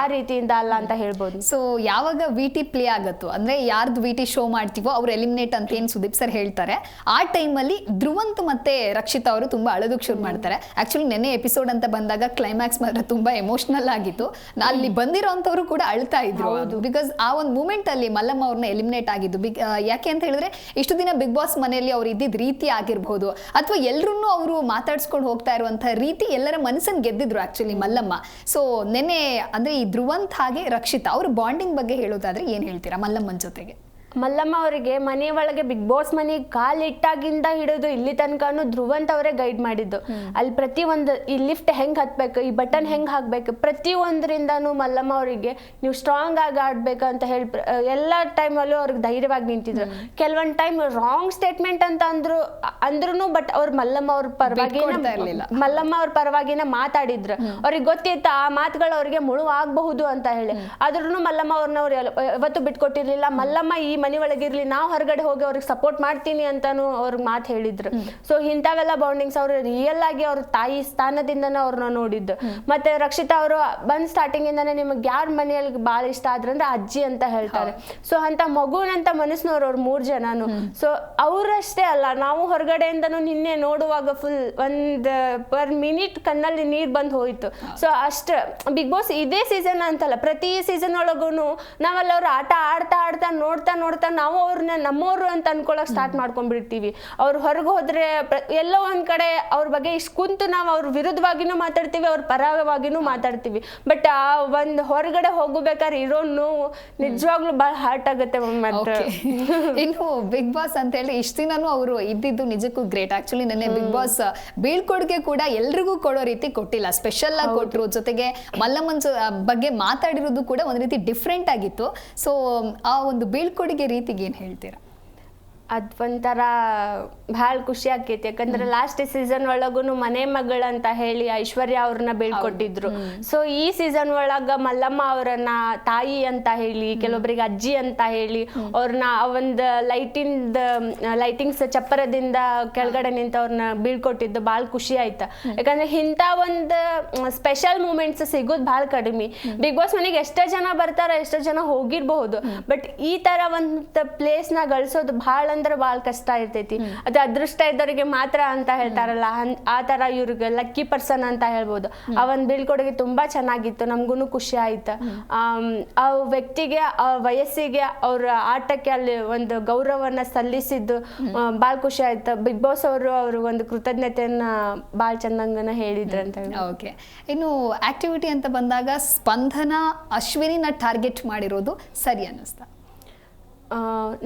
ಆ ರೀತಿಯಿಂದ ಅಲ್ಲ ಅಂತ ಹೇಳ್ಬೋದು. ಸೊ ಯಾವಾಗ ವಿ ಟಿ ಪ್ಲೇ ಆಗತ್ತೋ ಅಂದ್ರೆ ಯಾರ್ದು ವಿ ಟಿ ಶೋ ಮಾಡ್ತೀವೋ ಅವ್ರು ಎಲಿಮಿನೇಟ್ ಅಂತ ಏನು ಸುದೀಪ್ ಸರ್ ಹೇಳ್ತಾರೆ ಆ ಟೈಮಲ್ಲಿ ಧ್ರುವಂತ್ ಮತ್ತೆ ರಕ್ಷಿತಾ ಅವರು ತುಂಬಾ ಅಳೋದಕ್ಕೆ ಶುರು ಮಾಡ್ತಾರೆ. ಆಕ್ಚುಲಿ ನೆನ್ನೆ ಎಪಿಸೋಡ್ ಅಂತ ಬಂದಾಗ ಕ್ಲೈಮ್ಯಾಕ್ಸ್ ಮಾತ್ರ ತುಂಬಾ ಎಮೋಷನಲ್ ಆಗಿತ್ತು. ಅಲ್ಲಿ ಬಂದಿರೋಂಥವ್ರು ಕೂಡ ಅಳ್ತಾ ಇದ್ರು ಬಿಕಾಸ್ ಆ ಒಂದು ಮೂಮೆಂಟ್ ಅಲ್ಲಿ ಮಲ್ಲಮ್ಮ ಅವ್ರನ್ನ ಎಲಿಮಿನೇಟ್ ಆಗಿದ್ದು. ಬಿಗ್ ಯಾಕೆ ಅಂತ ಹೇಳಿದ್ರೆ ಇಷ್ಟು ದಿನ ಬಿಗ್ ಬಾಸ್ ಮನೆಯಲ್ಲಿ ಅವ್ರು ಇದ್ದಿದ್ದ ರೀತಿ ಆಗಿರ್ಬೋದು. ಅಥವಾ ಎಲ್ಲರನ್ನೂ ಅವರು ಮಾತಾಡ್ಸ್ಕೊಂಡು ಹೋಗ್ತಾ ಇರುವಂತಹ ರೀತಿ ಎಲ್ಲರ ಮನಸ್ಸನ್ನು ಗೆದ್ದಿದ್ರು ಆಕ್ಚುಲಿ ಮಲ್ಲಮ್ಮ. ಸೊ ನೆನ್ನೆ ಅಂದ್ರೆ ಈ ಧ್ರುವಂತ್ ಹಾಗೆ ರಕ್ಷಿತಾ ಅವ್ರ ಬಾಂಡಿಂಗ್ ಬಗ್ಗೆ ಹೇಳೋದಾದ್ರೆ ಏನ್ ಹೇಳ್ತೀರಾ ಮಲ್ಲಮ್ಮನ ಜೊತೆಗೆ? ಮಲ್ಲಮ್ಮ ಅವರಿಗೆ ಮನೆ ಒಳಗೆ ಬಿಗ್ ಬಾಸ್ ಮನೆ ಕಾಲಿಟ್ಟಾಗಿಂದ ಹಿಡಿದು ಇಲ್ಲಿ ತನಕನು ಧ್ರುವಂತ ಅವರೇ ಗೈಡ್ ಮಾಡಿದ್ದು. ಅಲ್ಲಿ ಪ್ರತಿ ಒಂದು ಈ ಲಿಫ್ಟ್ ಹೆಂಗ್ ಹತ್ಬೇಕು ಈ ಬಟನ್ ಹೆಂಗ್ ಹಾಕ್ಬೇಕು ಪ್ರತಿ ಒಂದರಿಂದನೂ ಮಲ್ಲಮ್ಮ ಅವರಿಗೆ ನೀವು ಸ್ಟ್ರಾಂಗ್ ಆಗಿ ಆಡ್ಬೇಕು ಅಂತ ಹೇಳಿ ಎಲ್ಲಾ ಟೈಮ್ ಟೈಮಲ್ಲೂ ಅವ್ರಿಗೆ ಧೈರ್ಯವಾಗಿ ನಿಂತಿದ್ರು. ಕೆಲವೊಂದ್ ಟೈಮ್ ರಾಂಗ್ ಸ್ಟೇಟ್ಮೆಂಟ್ ಅಂತ ಅಂದ್ರು ಅಂದ್ರೂ ಬಟ್ ಅವ್ರ ಮಲ್ಲಮ್ಮ ಅವ್ರ ಪರವಾಗಿ ಬಿಟ್ಕೊಡ್ತಾ ಮಲ್ಲಮ್ಮ ಅವ್ರ ಪರವಾಗಿನ ಮಾತಾಡಿದ್ರು. ಅವ್ರಿಗೆ ಗೊತ್ತಿತ್ತು ಆ ಮಾತುಗಳು ಅವ್ರಿಗೆ ಮುಳುವಾಗಬಹುದು ಅಂತ ಹೇಳಿ. ಆದ್ರೂ ಮಲ್ಲಮ್ಮ ಅವ್ರನ್ನ ಅವ್ರು ಯಾವತ್ತೂ ಬಿಟ್ಕೊಟ್ಟಿರ್ಲಿಲ್ಲ. ಮಲ್ಲಮ್ಮ ಈ ಮನೆ ಒಳಗಿರ್ಲಿ ನಾವು ಹೊರಗಡೆ ಹೋಗಿ ಅವ್ರಿಗೆ ಸಪೋರ್ಟ್ ಮಾಡ್ತೀನಿ ಅಂತಾನು ಅವ್ರಿಗೆ ಮಾತು ಹೇಳಿದ್ರು. ಸೊ ಇಂಥವೆಲ್ಲ ಬೌಂಡಿಂಗ್ಸ್ ಅವರು ರಿಯಲ್ ಆಗಿ ಅವ್ರ ತಾಯಿ ಸ್ಥಾನದಿಂದನೇ ಅವ್ರನ್ನ ನೋಡಿದ್ದು. ಮತ್ತೆ ರಕ್ಷಿತಾ ಅವರು ಬಂದ್ ಸ್ಟಾರ್ಟಿಂಗ್ ಇಂದಾನೆ ನಿಮಗೆ ಯಾರ ಮನೆಯಲ್ಲಿ ಬಾಳ ಇಷ್ಟ ಆದ್ರಂದ್ರೆ ಅಜ್ಜಿ ಅಂತ ಹೇಳ್ತಾರೆ. ಸೊ ಅಂತ ಮಗುನಂತ ಮನಸ್ಸಿನವ್ರು ಅವ್ರ ಮೂರ್ ಜನನು. ಸೊ ಅವರಷ್ಟೇ ಅಲ್ಲ ನಾವು ಹೊರಗಡೆಯಿಂದನೂ ನಿನ್ನೆ ನೋಡುವಾಗ ಫುಲ್ ಒಂದ್ ಪರ್ ಮಿನಿಟ್ ಕಣ್ಣಲ್ಲಿ ನೀರ್ ಬಂದ್ ಹೋಯ್ತು. ಸೊ ಅಷ್ಟ ಬಿಗ್ ಬಾಸ್ ಇದೇ ಸೀಸನ್ ಅಂತಲ್ಲ ಪ್ರತಿ ಸೀಸನ್ ಒಳಗೂ ನಾವಲ್ಲ ಅವ್ರ ಆಟ ಆಡ್ತಾ ಆಡ್ತಾ ನೋಡ್ತಾ ನೋಡ್ತಾ ನಾವು ಅವ್ರನ್ನ ನಮ್ಮವರು ಅಂತ ಅನ್ಕೊಳಕ್ ಸ್ಟಾರ್ಟ್ ಮಾಡ್ಕೊಂಡ್ಬಿಡ್ತೀವಿ. ಅವ್ರು ಹೊರಗೆ ಹೋದ್ರೆ ಎಲ್ಲೋ ಒಂದ್ ಕಡೆ ಅವ್ರ ಬಗ್ಗೆ ಇಷ್ಟು ಕುಂತು ನಾವು ಅವ್ರ ವಿರುದ್ಧವಾಗಿನೂ ಮಾತಾಡ್ತೀವಿ ಅವ್ರ ಪರವಾಗಿನೂ ಮಾತಾಡ್ತೀವಿ. ಬಟ್ ಆ ಒಂದ್ ಹೊರಗಡೆ ಹೋಗಬೇಕಾದ್ರೆ ಇರೋ ನೋವು ನಿಜವಾಗ್ಲೂ ಬಹಳ ಹಾರ್ಟ್ ಆಗುತ್ತೆ. ಇನ್ನು ಬಿಗ್ ಬಾಸ್ ಅಂತ ಹೇಳಿ ಇಷ್ಟ ದಿನಾನು ಅವರು ಇದ್ದಿದ್ದು ನಿಜಕ್ಕೂ ಗ್ರೇಟ್ ಆಕ್ಚುಲಿ ನೆನ್ನೆ ಬಿಗ್ ಬಾಸ್ ಬೀಳ್ಕೊಡುಗೆ ಕೂಡ ಎಲ್ರಿಗೂ ಕೊಡೋ ರೀತಿ ಕೊಟ್ಟಿಲ್ಲ. ಸ್ಪೆಷಲ್ ಆಗಿ ಕೊಟ್ಟರು ಜೊತೆಗೆ ಮಲ್ಲಮ್ಮನ್ ಬಗ್ಗೆ ಮಾತಾಡಿರೋದು ಕೂಡ ಒಂದ್ ರೀತಿ ಡಿಫ್ರೆಂಟ್ ಆಗಿತ್ತು. ಸೊ ಆ ಒಂದು ಬೀಳ್ಕೊಡುಗೆ ರೀತಿಗೆ ಏನು ಹೇಳ್ತೀರಾ? ಅದ್ ಒಂಥರ ಭಾಳ ಖುಷಿ ಆಕೈತಿ. ಯಾಕಂದ್ರೆ ಲಾಸ್ಟ್ ಸೀಸನ್ ಒಳಗೂ ಮನೆ ಮಗಳಂತ ಹೇಳಿ ಐಶ್ವರ್ಯ ಅವ್ರನ್ನ ಬೀಳ್ಕೊಟ್ಟಿದ್ರು. ಸೊ ಈ ಸೀಸನ್ ಒಳಗ ಮಲ್ಲಮ್ಮ ಅವರನ್ನ ತಾಯಿ ಅಂತ ಹೇಳಿ ಕೆಲವೊಬ್ಬರಿಗೆ ಅಜ್ಜಿ ಅಂತ ಹೇಳಿ ಅವ್ರನ್ನ ಆ ಒಂದು ಲೈಟಿಂದ ಲೈಟಿಂಗ್ಸ್ ಚಪ್ಪರದಿಂದ ಕೆಳಗಡೆ ನಿಂತ ಅವ್ರನ್ನ ಬೀಳ್ಕೊಟ್ಟಿದ್ದು ಭಾಳ ಖುಷಿ ಆಯ್ತಾ. ಯಾಕಂದ್ರೆ ಇಂಥ ಒಂದು ಸ್ಪೆಷಲ್ ಮೂಮೆಂಟ್ಸ್ ಸಿಗೋದು ಭಾಳ ಕಡಿಮೆ. ಬಿಗ್ ಬಾಸ್ ಮನೆಗೆ ಎಷ್ಟೋ ಜನ ಬರ್ತಾರ ಎಷ್ಟೋ ಜನ ಹೋಗಿರ್ಬಹುದು. ಬಟ್ ಈ ತರ ಒಂದು ಪ್ಲೇಸ್ನ ಗಳಿಸೋದು ಭಾಳ ಅಂದ್ರೆ ಭಾಳ ಕಷ್ಟ ಇರ್ತೈತಿ. ಅದು ಅದೃಷ್ಟ ಇದ್ದವರಿಗೆ ಮಾತ್ರ ಅಂತ ಹೇಳ್ತಾರಲ್ಲ ಆ ತರ ಇವ್ರಿಗೆ ಲಕ್ಕಿ ಪರ್ಸನ್ ಅಂತ ಹೇಳ್ಬೋದು. ಆ ಒಂದು ಬೀಳ್ಕೊಡುಗೆ ತುಂಬಾ ಚೆನ್ನಾಗಿತ್ತು ನಮ್ಗೂ ಖುಷಿ ಆಯ್ತು. ಆ ವ್ಯಕ್ತಿಗೆ ಆ ವಯಸ್ಸಿಗೆ ಅವ್ರ ಆಟಕ್ಕೆ ಅಲ್ಲಿ ಒಂದು ಗೌರವವನ್ನ ಸಲ್ಲಿಸಿದ್ದು ಭಾಳ ಖುಷಿ ಆಯ್ತು. ಬಿಗ್ ಬಾಸ್ ಅವರು ಅವರು ಒಂದು ಕೃತಜ್ಞತೆಯನ್ನ ಭಾಳ ಚಂದಂಗನ ಹೇಳಿದ್ರು ಅಂತ ಓಕೆ. ಇನ್ನು ಆಕ್ಟಿವಿಟಿ ಅಂತ ಬಂದಾಗ ಸ್ಪಂದನ ಅಶ್ವಿನಿನ ಟಾರ್ಗೆಟ್ ಮಾಡಿರೋದು ಸರಿ ಅನ್ನಿಸ್ತಾ.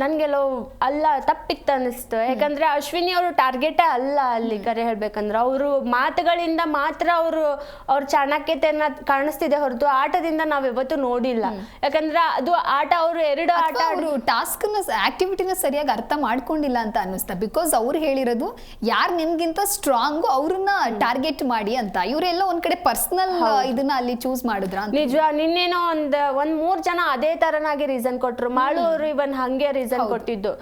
ನನಗೆಲ್ಲೋ ಅಲ್ಲ ತಪ್ಪಿತ್ತು ಅನ್ನಿಸ್ತು ಯಾಕಂದ್ರೆ ಅಶ್ವಿನಿ ಅವರು ಟಾರ್ಗೆಟೇ ಅಲ್ಲ ಅಲ್ಲಿ ಕರೆ ಹೇಳ್ಬೇಕಂದ್ರೆ. ಅವರು ಮಾತುಗಳಿಂದ ಮಾತ್ರ ಅವರು ಅವ್ರ ಚಾಣಕ್ಯತೆಯನ್ನು ಕಾಣಿಸ್ತಿದೆ ಹೊರತು ಆಟದಿಂದ ನಾವು ಯಾವತ್ತೂ ನೋಡಿಲ್ಲ. ಯಾಕಂದ್ರೆ ಅದು ಆಟ ಅವರು ಎರಡು ಆಟ ಅವರು ಟಾಸ್ಕ್ನ ಆಕ್ಟಿವಿಟಿನ ಸರಿಯಾಗಿ ಅರ್ಥ ಮಾಡ್ಕೊಂಡಿಲ್ಲ ಅಂತ ಅನ್ನಿಸ್ತಾ. ಬಿಕಾಸ್ ಅವ್ರು ಹೇಳಿರೋದು ಯಾರು ನಿಮ್ಗಿಂತ ಸ್ಟ್ರಾಂಗ್ ಅವ್ರನ್ನ ಟಾರ್ಗೆಟ್ ಮಾಡಿ ಅಂತ. ಇವರೆಲ್ಲ ಒಂದ್ ಕಡೆ ಪರ್ಸನಲ್ ಇದನ್ನ ಅಲ್ಲಿ ಚೂಸ್ ಮಾಡಿದ್ರ ನಿಜ ನಿನ್ನೇನೋ ಒಂದ್ ಒಂದ್ ಮೂರ್ ಜನ ಅದೇ ತರನಾಗಿ ರೀಸನ್ ಕೊಟ್ರು. ಮಾಳು ಅವರು ಇವನ್ ಹಂಗೆ ರೀಸನ್ ಕೊಟ್ಟಿದ್ದು.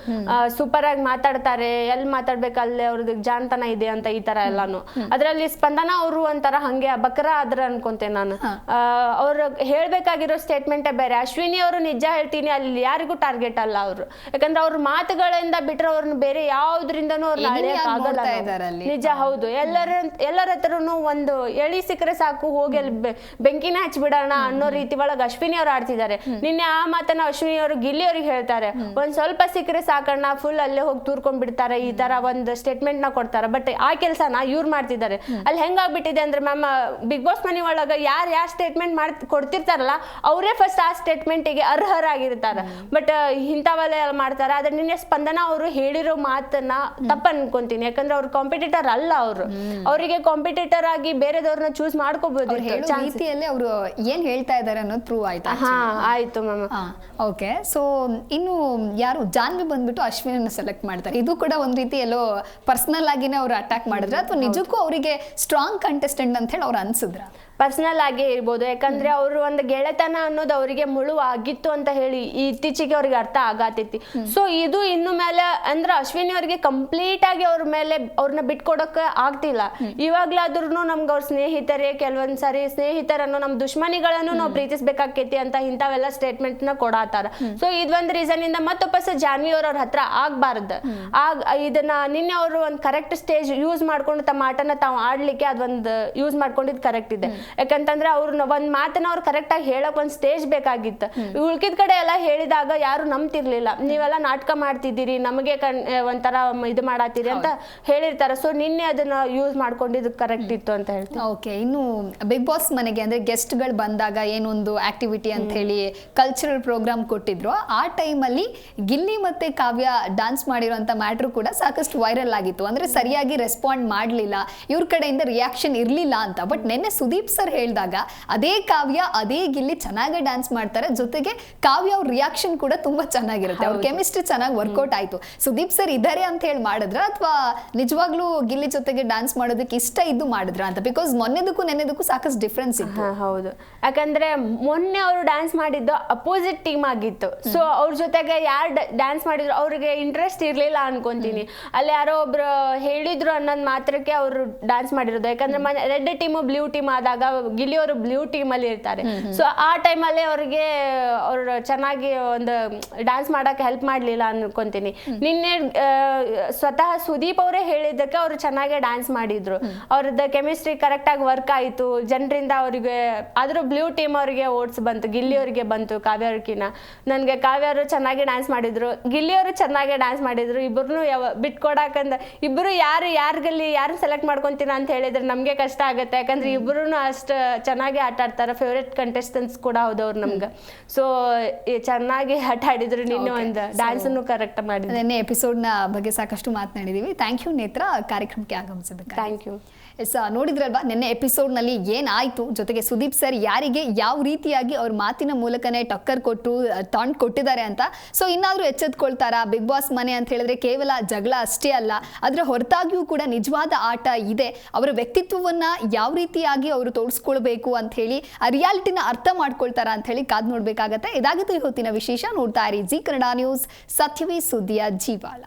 ಸೂಪರ್ ಆಗಿ ಮಾತಾಡ್ತಾರೆ ಎಲ್ಲಿ ಮಾತಾಡ್ಬೇಕು ಅಲ್ಲಿ ಅವ್ರದ್ದು ಜಾಣತನ ಇದೆ ಅಂತ ಈ ತರ ಎಲ್ಲಾನು. ಅದ್ರಲ್ಲಿ ಸ್ಪಂದನ ಅವರು ಒಂಥರ ಹಂಗೆ ಬಕ್ರ ಆದ್ರ ಅನ್ಕೊಂತೆ ನಾನು. ಅವ್ರ ಹೇಳ್ಬೇಕಾಗಿರೋ ಸ್ಟೇಟ್ಮೆಂಟ್ ಬೇರೆ. ಅಶ್ವಿನಿ ಅವರು ನಿಜ ಹೇಳ್ತೀನಿ ಅಲ್ಲಿ ಯಾರಿಗೂ ಟಾರ್ಗೆಟ್ ಅಲ್ಲ ಅವರು. ಯಾಕಂದ್ರೆ ಅವ್ರ ಮಾತುಗಳಿಂದ ಬಿಟ್ರೆ ಅವ್ರನ್ನ ಬೇರೆ ಯಾವ್ದ್ರಿಂದನೂ ಅವ್ರನ್ನ Enemy ಅಳಿಯಕ್ ಆಗಲ್ಲ. ನಿಜ ಹೌದು. ಎಲ್ಲರ ಎಲ್ಲರ ಹತ್ರನು ಒಂದು ಎಳಿ ಸಿಕ್ಕರೆ ಸಾಕು ಹೋಗಿ ಅಲ್ಲಿ ಬೆಂಕಿನ ಹಚ್ಬಿಡೋಣ ಅನ್ನೋ ರೀತಿ ಒಳಗೆ ಅಶ್ವಿನಿ ಅವ್ರು ಆಡ್ತಿದ್ದಾರೆ. ನಿನ್ನೆ ಆ ಮಾತನ್ನ ಅಶ್ವಿನಿ ಅವರು ಗಿಲ್ಲಿ ಅವ್ರಿಗೆ ಹೇಳ್ತಾರೆ. ಒಂದ್ ಸ್ವಲ್ಪ ಸಿಕ್ಕರೆ ಸಾಕಣ್ಣ ಫುಲ್ ಅಲ್ಲೇ ಹೋಗಿ ತೂರ್ಕೊಂಡ್ ಬಿಡ್ತಾರೆ ಈ ತರ ಒಂದ್ ಸ್ಟೇಟ್ಮೆಂಟ್ನ ಕೊಡ್ತಾರೆ. ಬಟ್ ಆ ಕೆಲಸನ ಇವ್ರು ಮಾಡ್ತಿದ್ದಾರೆ. ಅಲ್ಲಿ ಹೆಂಗಾಗ್ಬಿಟ್ಟಿದೆ ಅಂದ್ರೆ ಮ್ಯಾಮ್ ಬಿಗ್ ಬಾಸ್ ಮನಿ ಒಳಗ ಯಾರು ಯಾರು ಸ್ಟೇಟ್ಮೆಂಟ್ ಮಾಡ್ ಕೊಡ್ತಿರ್ತಾರಲ್ಲ ಅವರೇ ಫಸ್ಟ್ ಆ ಸ್ಟೇಟ್ಮೆಂಟಿಗೆ ಅರ್ಹರಾಗಿರ್ತಾರೆ. ಬಟ್ ಇಂಥವಲ್ಲೇ ಮಾಡ್ತಾರೆ. ಆದ್ರೆ ನಿನ್ನೆ ಸ್ಪಂದನ ಅವರು ಹೇಳಿರೋ ಮಾತನ್ನ ತಪ್ಪ ಅನ್ಕೊಂತೀನಿ. ಯಾಕಂದ್ರೆ ಅವ್ರು ಕಾಂಪಿಟೇಟರ್ ಅಲ್ಲ ಅವರು. ಅವರಿಗೆ ಕಾಂಪಿಟೇಟರ್ ಆಗಿ ಬೇರೆದವ್ರನ್ನ ಚೂಸ್ ಮಾಡ್ಕೋಬಹುದು ಅವ್ರು ಹೇಳೋ ರೀತಿಯಲ್ಲಿ ಅವರು ಏನ್ ಹೇಳ್ತಾ ಇದಾರೆ ಅನ್ನೋದು ಪ್ರೂವ್ ಆಯ್ತಾ ಹಾ ಆಯ್ತು ಮ್ಯಾಮ್. ಓಕೆ ಸೊ ಇನ್ನು ಯಾರು ಜಾನ್ವಿ ಬಂದ್ಬಿಟ್ಟು ಅಶ್ವಿನನ್ನ ಸೆಲೆಕ್ಟ್ ಮಾಡ್ತಾರೆ. ಇದು ಕೂಡ ಒಂದ್ ರೀತಿ ಎಲ್ಲೋ ಪರ್ಸನಲ್ ಆಗಿನೇ ಅವ್ರು ಅಟ್ಯಾಕ್ ಮಾಡಿದ್ರೆ, ಅಥವಾ ನಿಜಕ್ಕೂ ಅವರಿಗೆ ಸ್ಟ್ರಾಂಗ್ ಕಂಟೆಸ್ಟೆಂಟ್ ಅಂತ ಹೇಳಿ ಅವ್ರು ಅನ್ಸಿದ್ರ? ಪರ್ಸನಲ್ ಆಗೇ ಇರ್ಬೋದು. ಯಾಕಂದ್ರೆ ಅವರು ಒಂದು ಗೆಳೆತನ ಅನ್ನೋದು ಅವರಿಗೆ ಮುಳು ಆಗಿತ್ತು ಅಂತ ಹೇಳಿ ಇತ್ತೀಚೆಗೆ ಅವ್ರಿಗೆ ಅರ್ಥ ಆಗತೈತಿ. ಸೊ ಇದು ಇನ್ನು ಮೇಲೆ ಅಂದ್ರೆ ಅಶ್ವಿನಿ ಅವ್ರಿಗೆ ಕಂಪ್ಲೀಟ್ ಆಗಿ ಅವ್ರ ಮೇಲೆ ಅವ್ರನ್ನ ಬಿಟ್ಕೊಡಕ್ಕೆ ಆಗ್ತಿಲ್ಲ. ಇವಾಗ್ಲಾದ್ರೂ ನಮ್ಗೆ ಅವ್ರ ಸ್ನೇಹಿತರೇ ಕೆಲವೊಂದ್ಸರಿ ಸ್ನೇಹಿತರನ್ನು ನಮ್ಮ ದುಶ್ಮನಿಗಳನ್ನು ನಾವು ಪ್ರೀತಿಸ್ಬೇಕಾಕೈತಿ ಅಂತ ಇಂಥವೆಲ್ಲ ಸ್ಟೇಟ್ಮೆಂಟ್ನ ಕೊಡಾತಾರ ಸೊ ಇದೊಂದು ರೀಸನ್ ಇಂದ ಮತ್ತೊಪ್ಪಸ ಜಾನ್ವಿ ಅವ್ರ ಅವ್ರ ಹತ್ರ ಆಗ್ಬಾರ್ದು. ಆಗ ಇದನ್ನ ನಿನ್ನೆ ಅವರು ಒಂದು ಕರೆಕ್ಟ್ ಸ್ಟೇಜ್ ಯೂಸ್ ಮಾಡ್ಕೊಂಡು ತಮ್ಮ ಆಟನ ತಾವು ಆಡ್ಲಿಕ್ಕೆ ಅದೊಂದು ಯೂಸ್ ಮಾಡ್ಕೊಂಡಿದ್ ಕರೆಕ್ಟ್ ಇದೆ. ಯಾಕಂತಂದ್ರೆ ಅವ್ರನ್ನ ಒಂದ್ ಮಾತನ್ನ ಅವ್ರು ಕರೆಕ್ಟ್ ಆಗಿ ಹೇಳಕ್ ಒಂದ್ ಸ್ಟೇಜ್ ಬೇಕಾಗಿತ್ತು. ಉಳ್ಕಿದ ಕಡೆ ಎಲ್ಲ ಹೇಳಿದಾಗ ಯಾರು ನಂಬ್ತಿರ್ಲಿಲ್ಲ. ನೀವೆಲ್ಲ ನಾಟಕ ಮಾಡ್ತಿದ್ದೀರಿ ನಮಗೆ ಕಣ್ ಒಂಥರ ಇದು ಮಾಡತ್ತೀರಿ ಅಂತ ಹೇಳಿರ್ತಾರ. ಸೊ ನಿನ್ನೆ ಅದನ್ನ ಯೂಸ್ ಮಾಡ್ಕೊಂಡಿದ್ದು ಕರೆಕ್ಟ್ ಇತ್ತು ಅಂತ ಹೇಳ್ತೀನಿ. ಓಕೆ ಇನ್ನು ಬಿಗ್ ಬಾಸ್ ಮನೆಗೆ ಅಂದ್ರೆ ಗೆಸ್ಟ್ಗಳು ಬಂದಾಗ ಏನೊಂದು ಆಕ್ಟಿವಿಟಿ ಅಂತ ಹೇಳಿ ಕಲ್ಚರಲ್ ಪ್ರೋಗ್ರಾಮ್ ಕೊಟ್ಟಿದ್ರು. ಆ ಟೈಮಲ್ಲಿ ಗಿಲ್ಲಿ ಮತ್ತೆ ಕಾವ್ಯ ಡಾನ್ಸ್ ಮಾಡಿರುವಂತ ಮ್ಯಾಟ್ರು ಕೂಡ ಸಾಕಷ್ಟು ವೈರಲ್ ಆಗಿತ್ತು. ಅಂದ್ರೆ ಸರಿಯಾಗಿ ರೆಸ್ಪಾಂಡ್ ಮಾಡಲಿಲ್ಲ. ಇವ್ರ ಕಡೆಯಿಂದ ರಿಯಾಕ್ಷನ್ ಇರಲಿಲ್ಲ ಅಂತ. ಬಟ್ ನಿನ್ನೆ ಸುದೀಪ್ ಸರ್ ಹೇಳಿದಾಗ ಅದೇ ಕಾವ್ಯ ಅದೇ ಗಿಲ್ಲಿ ಚೆನ್ನಾಗಿ ಡ್ಯಾನ್ಸ್ ಮಾಡ್ತಾರೆ. ಜೊತೆಗೆ ಕಾವ್ಯ ಅವ್ರ ರಿಯಾಕ್ಷನ್ ಕೂಡ ತುಂಬಾ ಚೆನ್ನಾಗಿರುತ್ತೆ. ಅವ್ರ ಕೆಮಿಸ್ಟ್ರಿ ಚೆನ್ನಾಗಿ ವರ್ಕೌಟ್ ಆಯ್ತು. ಸುದೀಪ್ ಸರ್ ಇದಾರೆ ಅಂತ ಹೇಳಿ ಮಾಡಿದ್ರ ಅಥವಾ ನಿಜವಾಗ್ಲೂ ಗಿಲ್ಲಿ ಜೊತೆಗೆ ಡ್ಯಾನ್ಸ್ ಮಾಡೋದಕ್ಕೆ ಇಷ್ಟ ಇದ್ದು ಮಾಡಿದ್ರ ಅಂತ? ಬಿಕಾಸ್ ಮೊನ್ನೆದಕ್ಕೂ ನೆನೆದಕ್ಕೂ ಸಾಕಷ್ಟು ಡಿಫ್ರೆನ್ಸ್ ಇತ್ತು. ಹಾ ಹೌದು. ಯಾಕಂದ್ರೆ ಮೊನ್ನೆ ಅವರು ಡ್ಯಾನ್ಸ್ ಮಾಡಿದ್ದು ಅಪೋಸಿಟ್ ಟೀಮ್ ಆಗಿತ್ತು. ಸೊ ಅವ್ರ ಜೊತೆಗೆ ಯಾರು ಡ್ಯಾನ್ಸ್ ಮಾಡಿದ್ರು ಅವ್ರಿಗೆ ಇಂಟ್ರೆಸ್ಟ್ ಇರ್ಲಿಲ್ಲ ಅನ್ಕೊಂತೀನಿ. ಅಲ್ಲಿ ಯಾರೋ ಒಬ್ರು ಹೇಳಿದ್ರು ಅನ್ನೋದ್ ಮಾತ್ರಕ್ಕೆ ಅವರು ಡ್ಯಾನ್ಸ್ ಮಾಡಿರೋದು. ಯಾಕಂದ್ರೆ ರೆಡ್ ಟೀಮು ಬ್ಲೂ ಟೀಮ್ ಆದಾಗ ಗಿಲ್ಲಿ ಅವರು ಬ್ಲೂ ಟೀಮ್ ಅಲ್ಲಿ ಇರ್ತಾರೆ ಸೊ ಆ ಟೈಮಲ್ಲಿ ಅವ್ರಿಗೆ ಅವ್ರು ಚೆನ್ನಾಗಿ ಒಂದು ಡ್ಯಾನ್ಸ್ ಮಾಡಕ್ಕೆ ಹೆಲ್ಪ್ ಮಾಡ್ಲಿಲ್ಲ ಅನ್ಕೊಂತೀನಿ. ನಿನ್ನೆ ಸ್ವತಃ ಸುದೀಪ್ ಅವರೇ ಹೇಳಿದ್ದಕ್ಕೆ ಅವರು ಚೆನ್ನಾಗಿ ಡ್ಯಾನ್ಸ್ ಮಾಡಿದ್ರು. ಅವ್ರದ್ದು ಕೆಮಿಸ್ಟ್ರಿ ಕರೆಕ್ಟ್ ಆಗಿ ವರ್ಕ್ ಆಯಿತು. ಜನರಿಂದ ಅವರಿಗೆ ಆದ್ರೂ ಬ್ಲೂ ಟೀಮ್ ಅವರಿಗೆ ಓಟ್ಸ್ ಬಂತು. ಗಿಲ್ಲಿ ಅವರಿಗೆ ಬಂತು ಕಾವ್ಯ ಅವ್ರಿಗಿನ ನನಗೆ ಕಾವ್ಯ ಅವರು ಚೆನ್ನಾಗಿ ಡ್ಯಾನ್ಸ್ ಮಾಡಿದ್ರು. ಗಿಲ್ಲಿ ಅವರು ಚೆನ್ನಾಗಿ ಡ್ಯಾನ್ಸ್ ಮಾಡಿದ್ರು. ಇಬ್ಬರನ್ನು ಯಾವ ಬಿಟ್ಕೊಡಕಂದ್ರೆ ಇಬ್ಬರು ಯಾರು ಯಾರಿಗಲ್ಲಿ ಯಾರು ಸೆಲೆಕ್ಟ್ ಮಾಡ್ಕೊಂತೀನ ಅಂತ ಹೇಳಿದ್ರೆ ನಮಗೆ ಕಷ್ಟ ಆಗುತ್ತೆ. ಯಾಕಂದ್ರೆ ಇಬ್ಬರು ಅಷ್ಟು ಚೆನ್ನಾಗಿ ಆಟ ಆಡ್ತಾರೆ. ಫೇವ್ರೆಟ್ ಕಂಟೆಸ್ಟೆಂಟ್ಸ್ ಕೂಡ ಹೌದವ್ರು ನಮ್ಗೆ. ಸೊ ಚೆನ್ನಾಗಿ ಆಟ ಆಡಿದ್ರು. ನಿನ್ನೆ ಒಂದು ಡ್ಯಾನ್ಸನ್ನು ಕರೆಕ್ಟ್ ಮಾಡಿದ್ರು ನಿನ್ನೆ ಎಪಿಸೋಡ್ನ ಬಗ್ಗೆ ಸಾಕಷ್ಟು ಮಾತನಾಡಿದೀವಿ. ಥ್ಯಾಂಕ್ ಯು ನೇತ್ರ. ಕಾರ್ಯಕ್ರಮಕ್ಕೆ ಆಗಮಿಸಿದ್ದಕ್ಕೆ ಥ್ಯಾಂಕ್ ಯು ಎಸ್ ನೋಡಿದ್ರಲ್ವಾ, ನಿನ್ನೆ ಎಪಿಸೋಡ್ನಲ್ಲಿ ಏನಾಯಿತು? ಜೊತೆಗೆ ಸುದೀಪ್ ಸರ್ ಯಾರಿಗೆ ಯಾವ ರೀತಿಯಾಗಿ ಅವ್ರ ಮಾತಿನ ಮೂಲಕನೇ ಟಕ್ಕರ್ ಕೊಟ್ಟು ತಾಂಡ್ ಕೊಟ್ಟಿದ್ದಾರೆ ಅಂತ. ಸೊ ಇನ್ನಾದರೂ ಎಚ್ಚೆತ್ಕೊಳ್ತಾರಾ? ಬಿಗ್ ಬಾಸ್ ಮನೆ ಅಂತ ಹೇಳಿದ್ರೆ ಕೇವಲ ಜಗಳ ಅಷ್ಟೇ ಅಲ್ಲ, ಅದರ ಹೊರತಾಗಿಯೂ ಕೂಡ ನಿಜವಾದ ಆಟ ಇದೆ. ಅವರ ವ್ಯಕ್ತಿತ್ವವನ್ನ ಯಾವ ರೀತಿಯಾಗಿ ಅವರು ತೋರಿಸ್ಕೊಳ್ಬೇಕು ಅಂತ ಹೇಳಿ, ಆ ರಿಯಾಲಿಟಿನ ಅರ್ಥ ಮಾಡ್ಕೊಳ್ತಾರಾ ಅಂತ ಹೇಳಿ ಕಾದ್ ನೋಡ್ಬೇಕಾಗತ್ತೆ. ಇದಾಗಿತ್ತು ಈ ಹೊತ್ತಿನ ವಿಶೇಷ. ನೋಡ್ತಾ ಇರಿ ಜಿ ಕನ್ನಡ ನ್ಯೂಸ್. ಸತ್ಯವೇ ಸುದ್ದಿಯ ಜೀವಾಳ.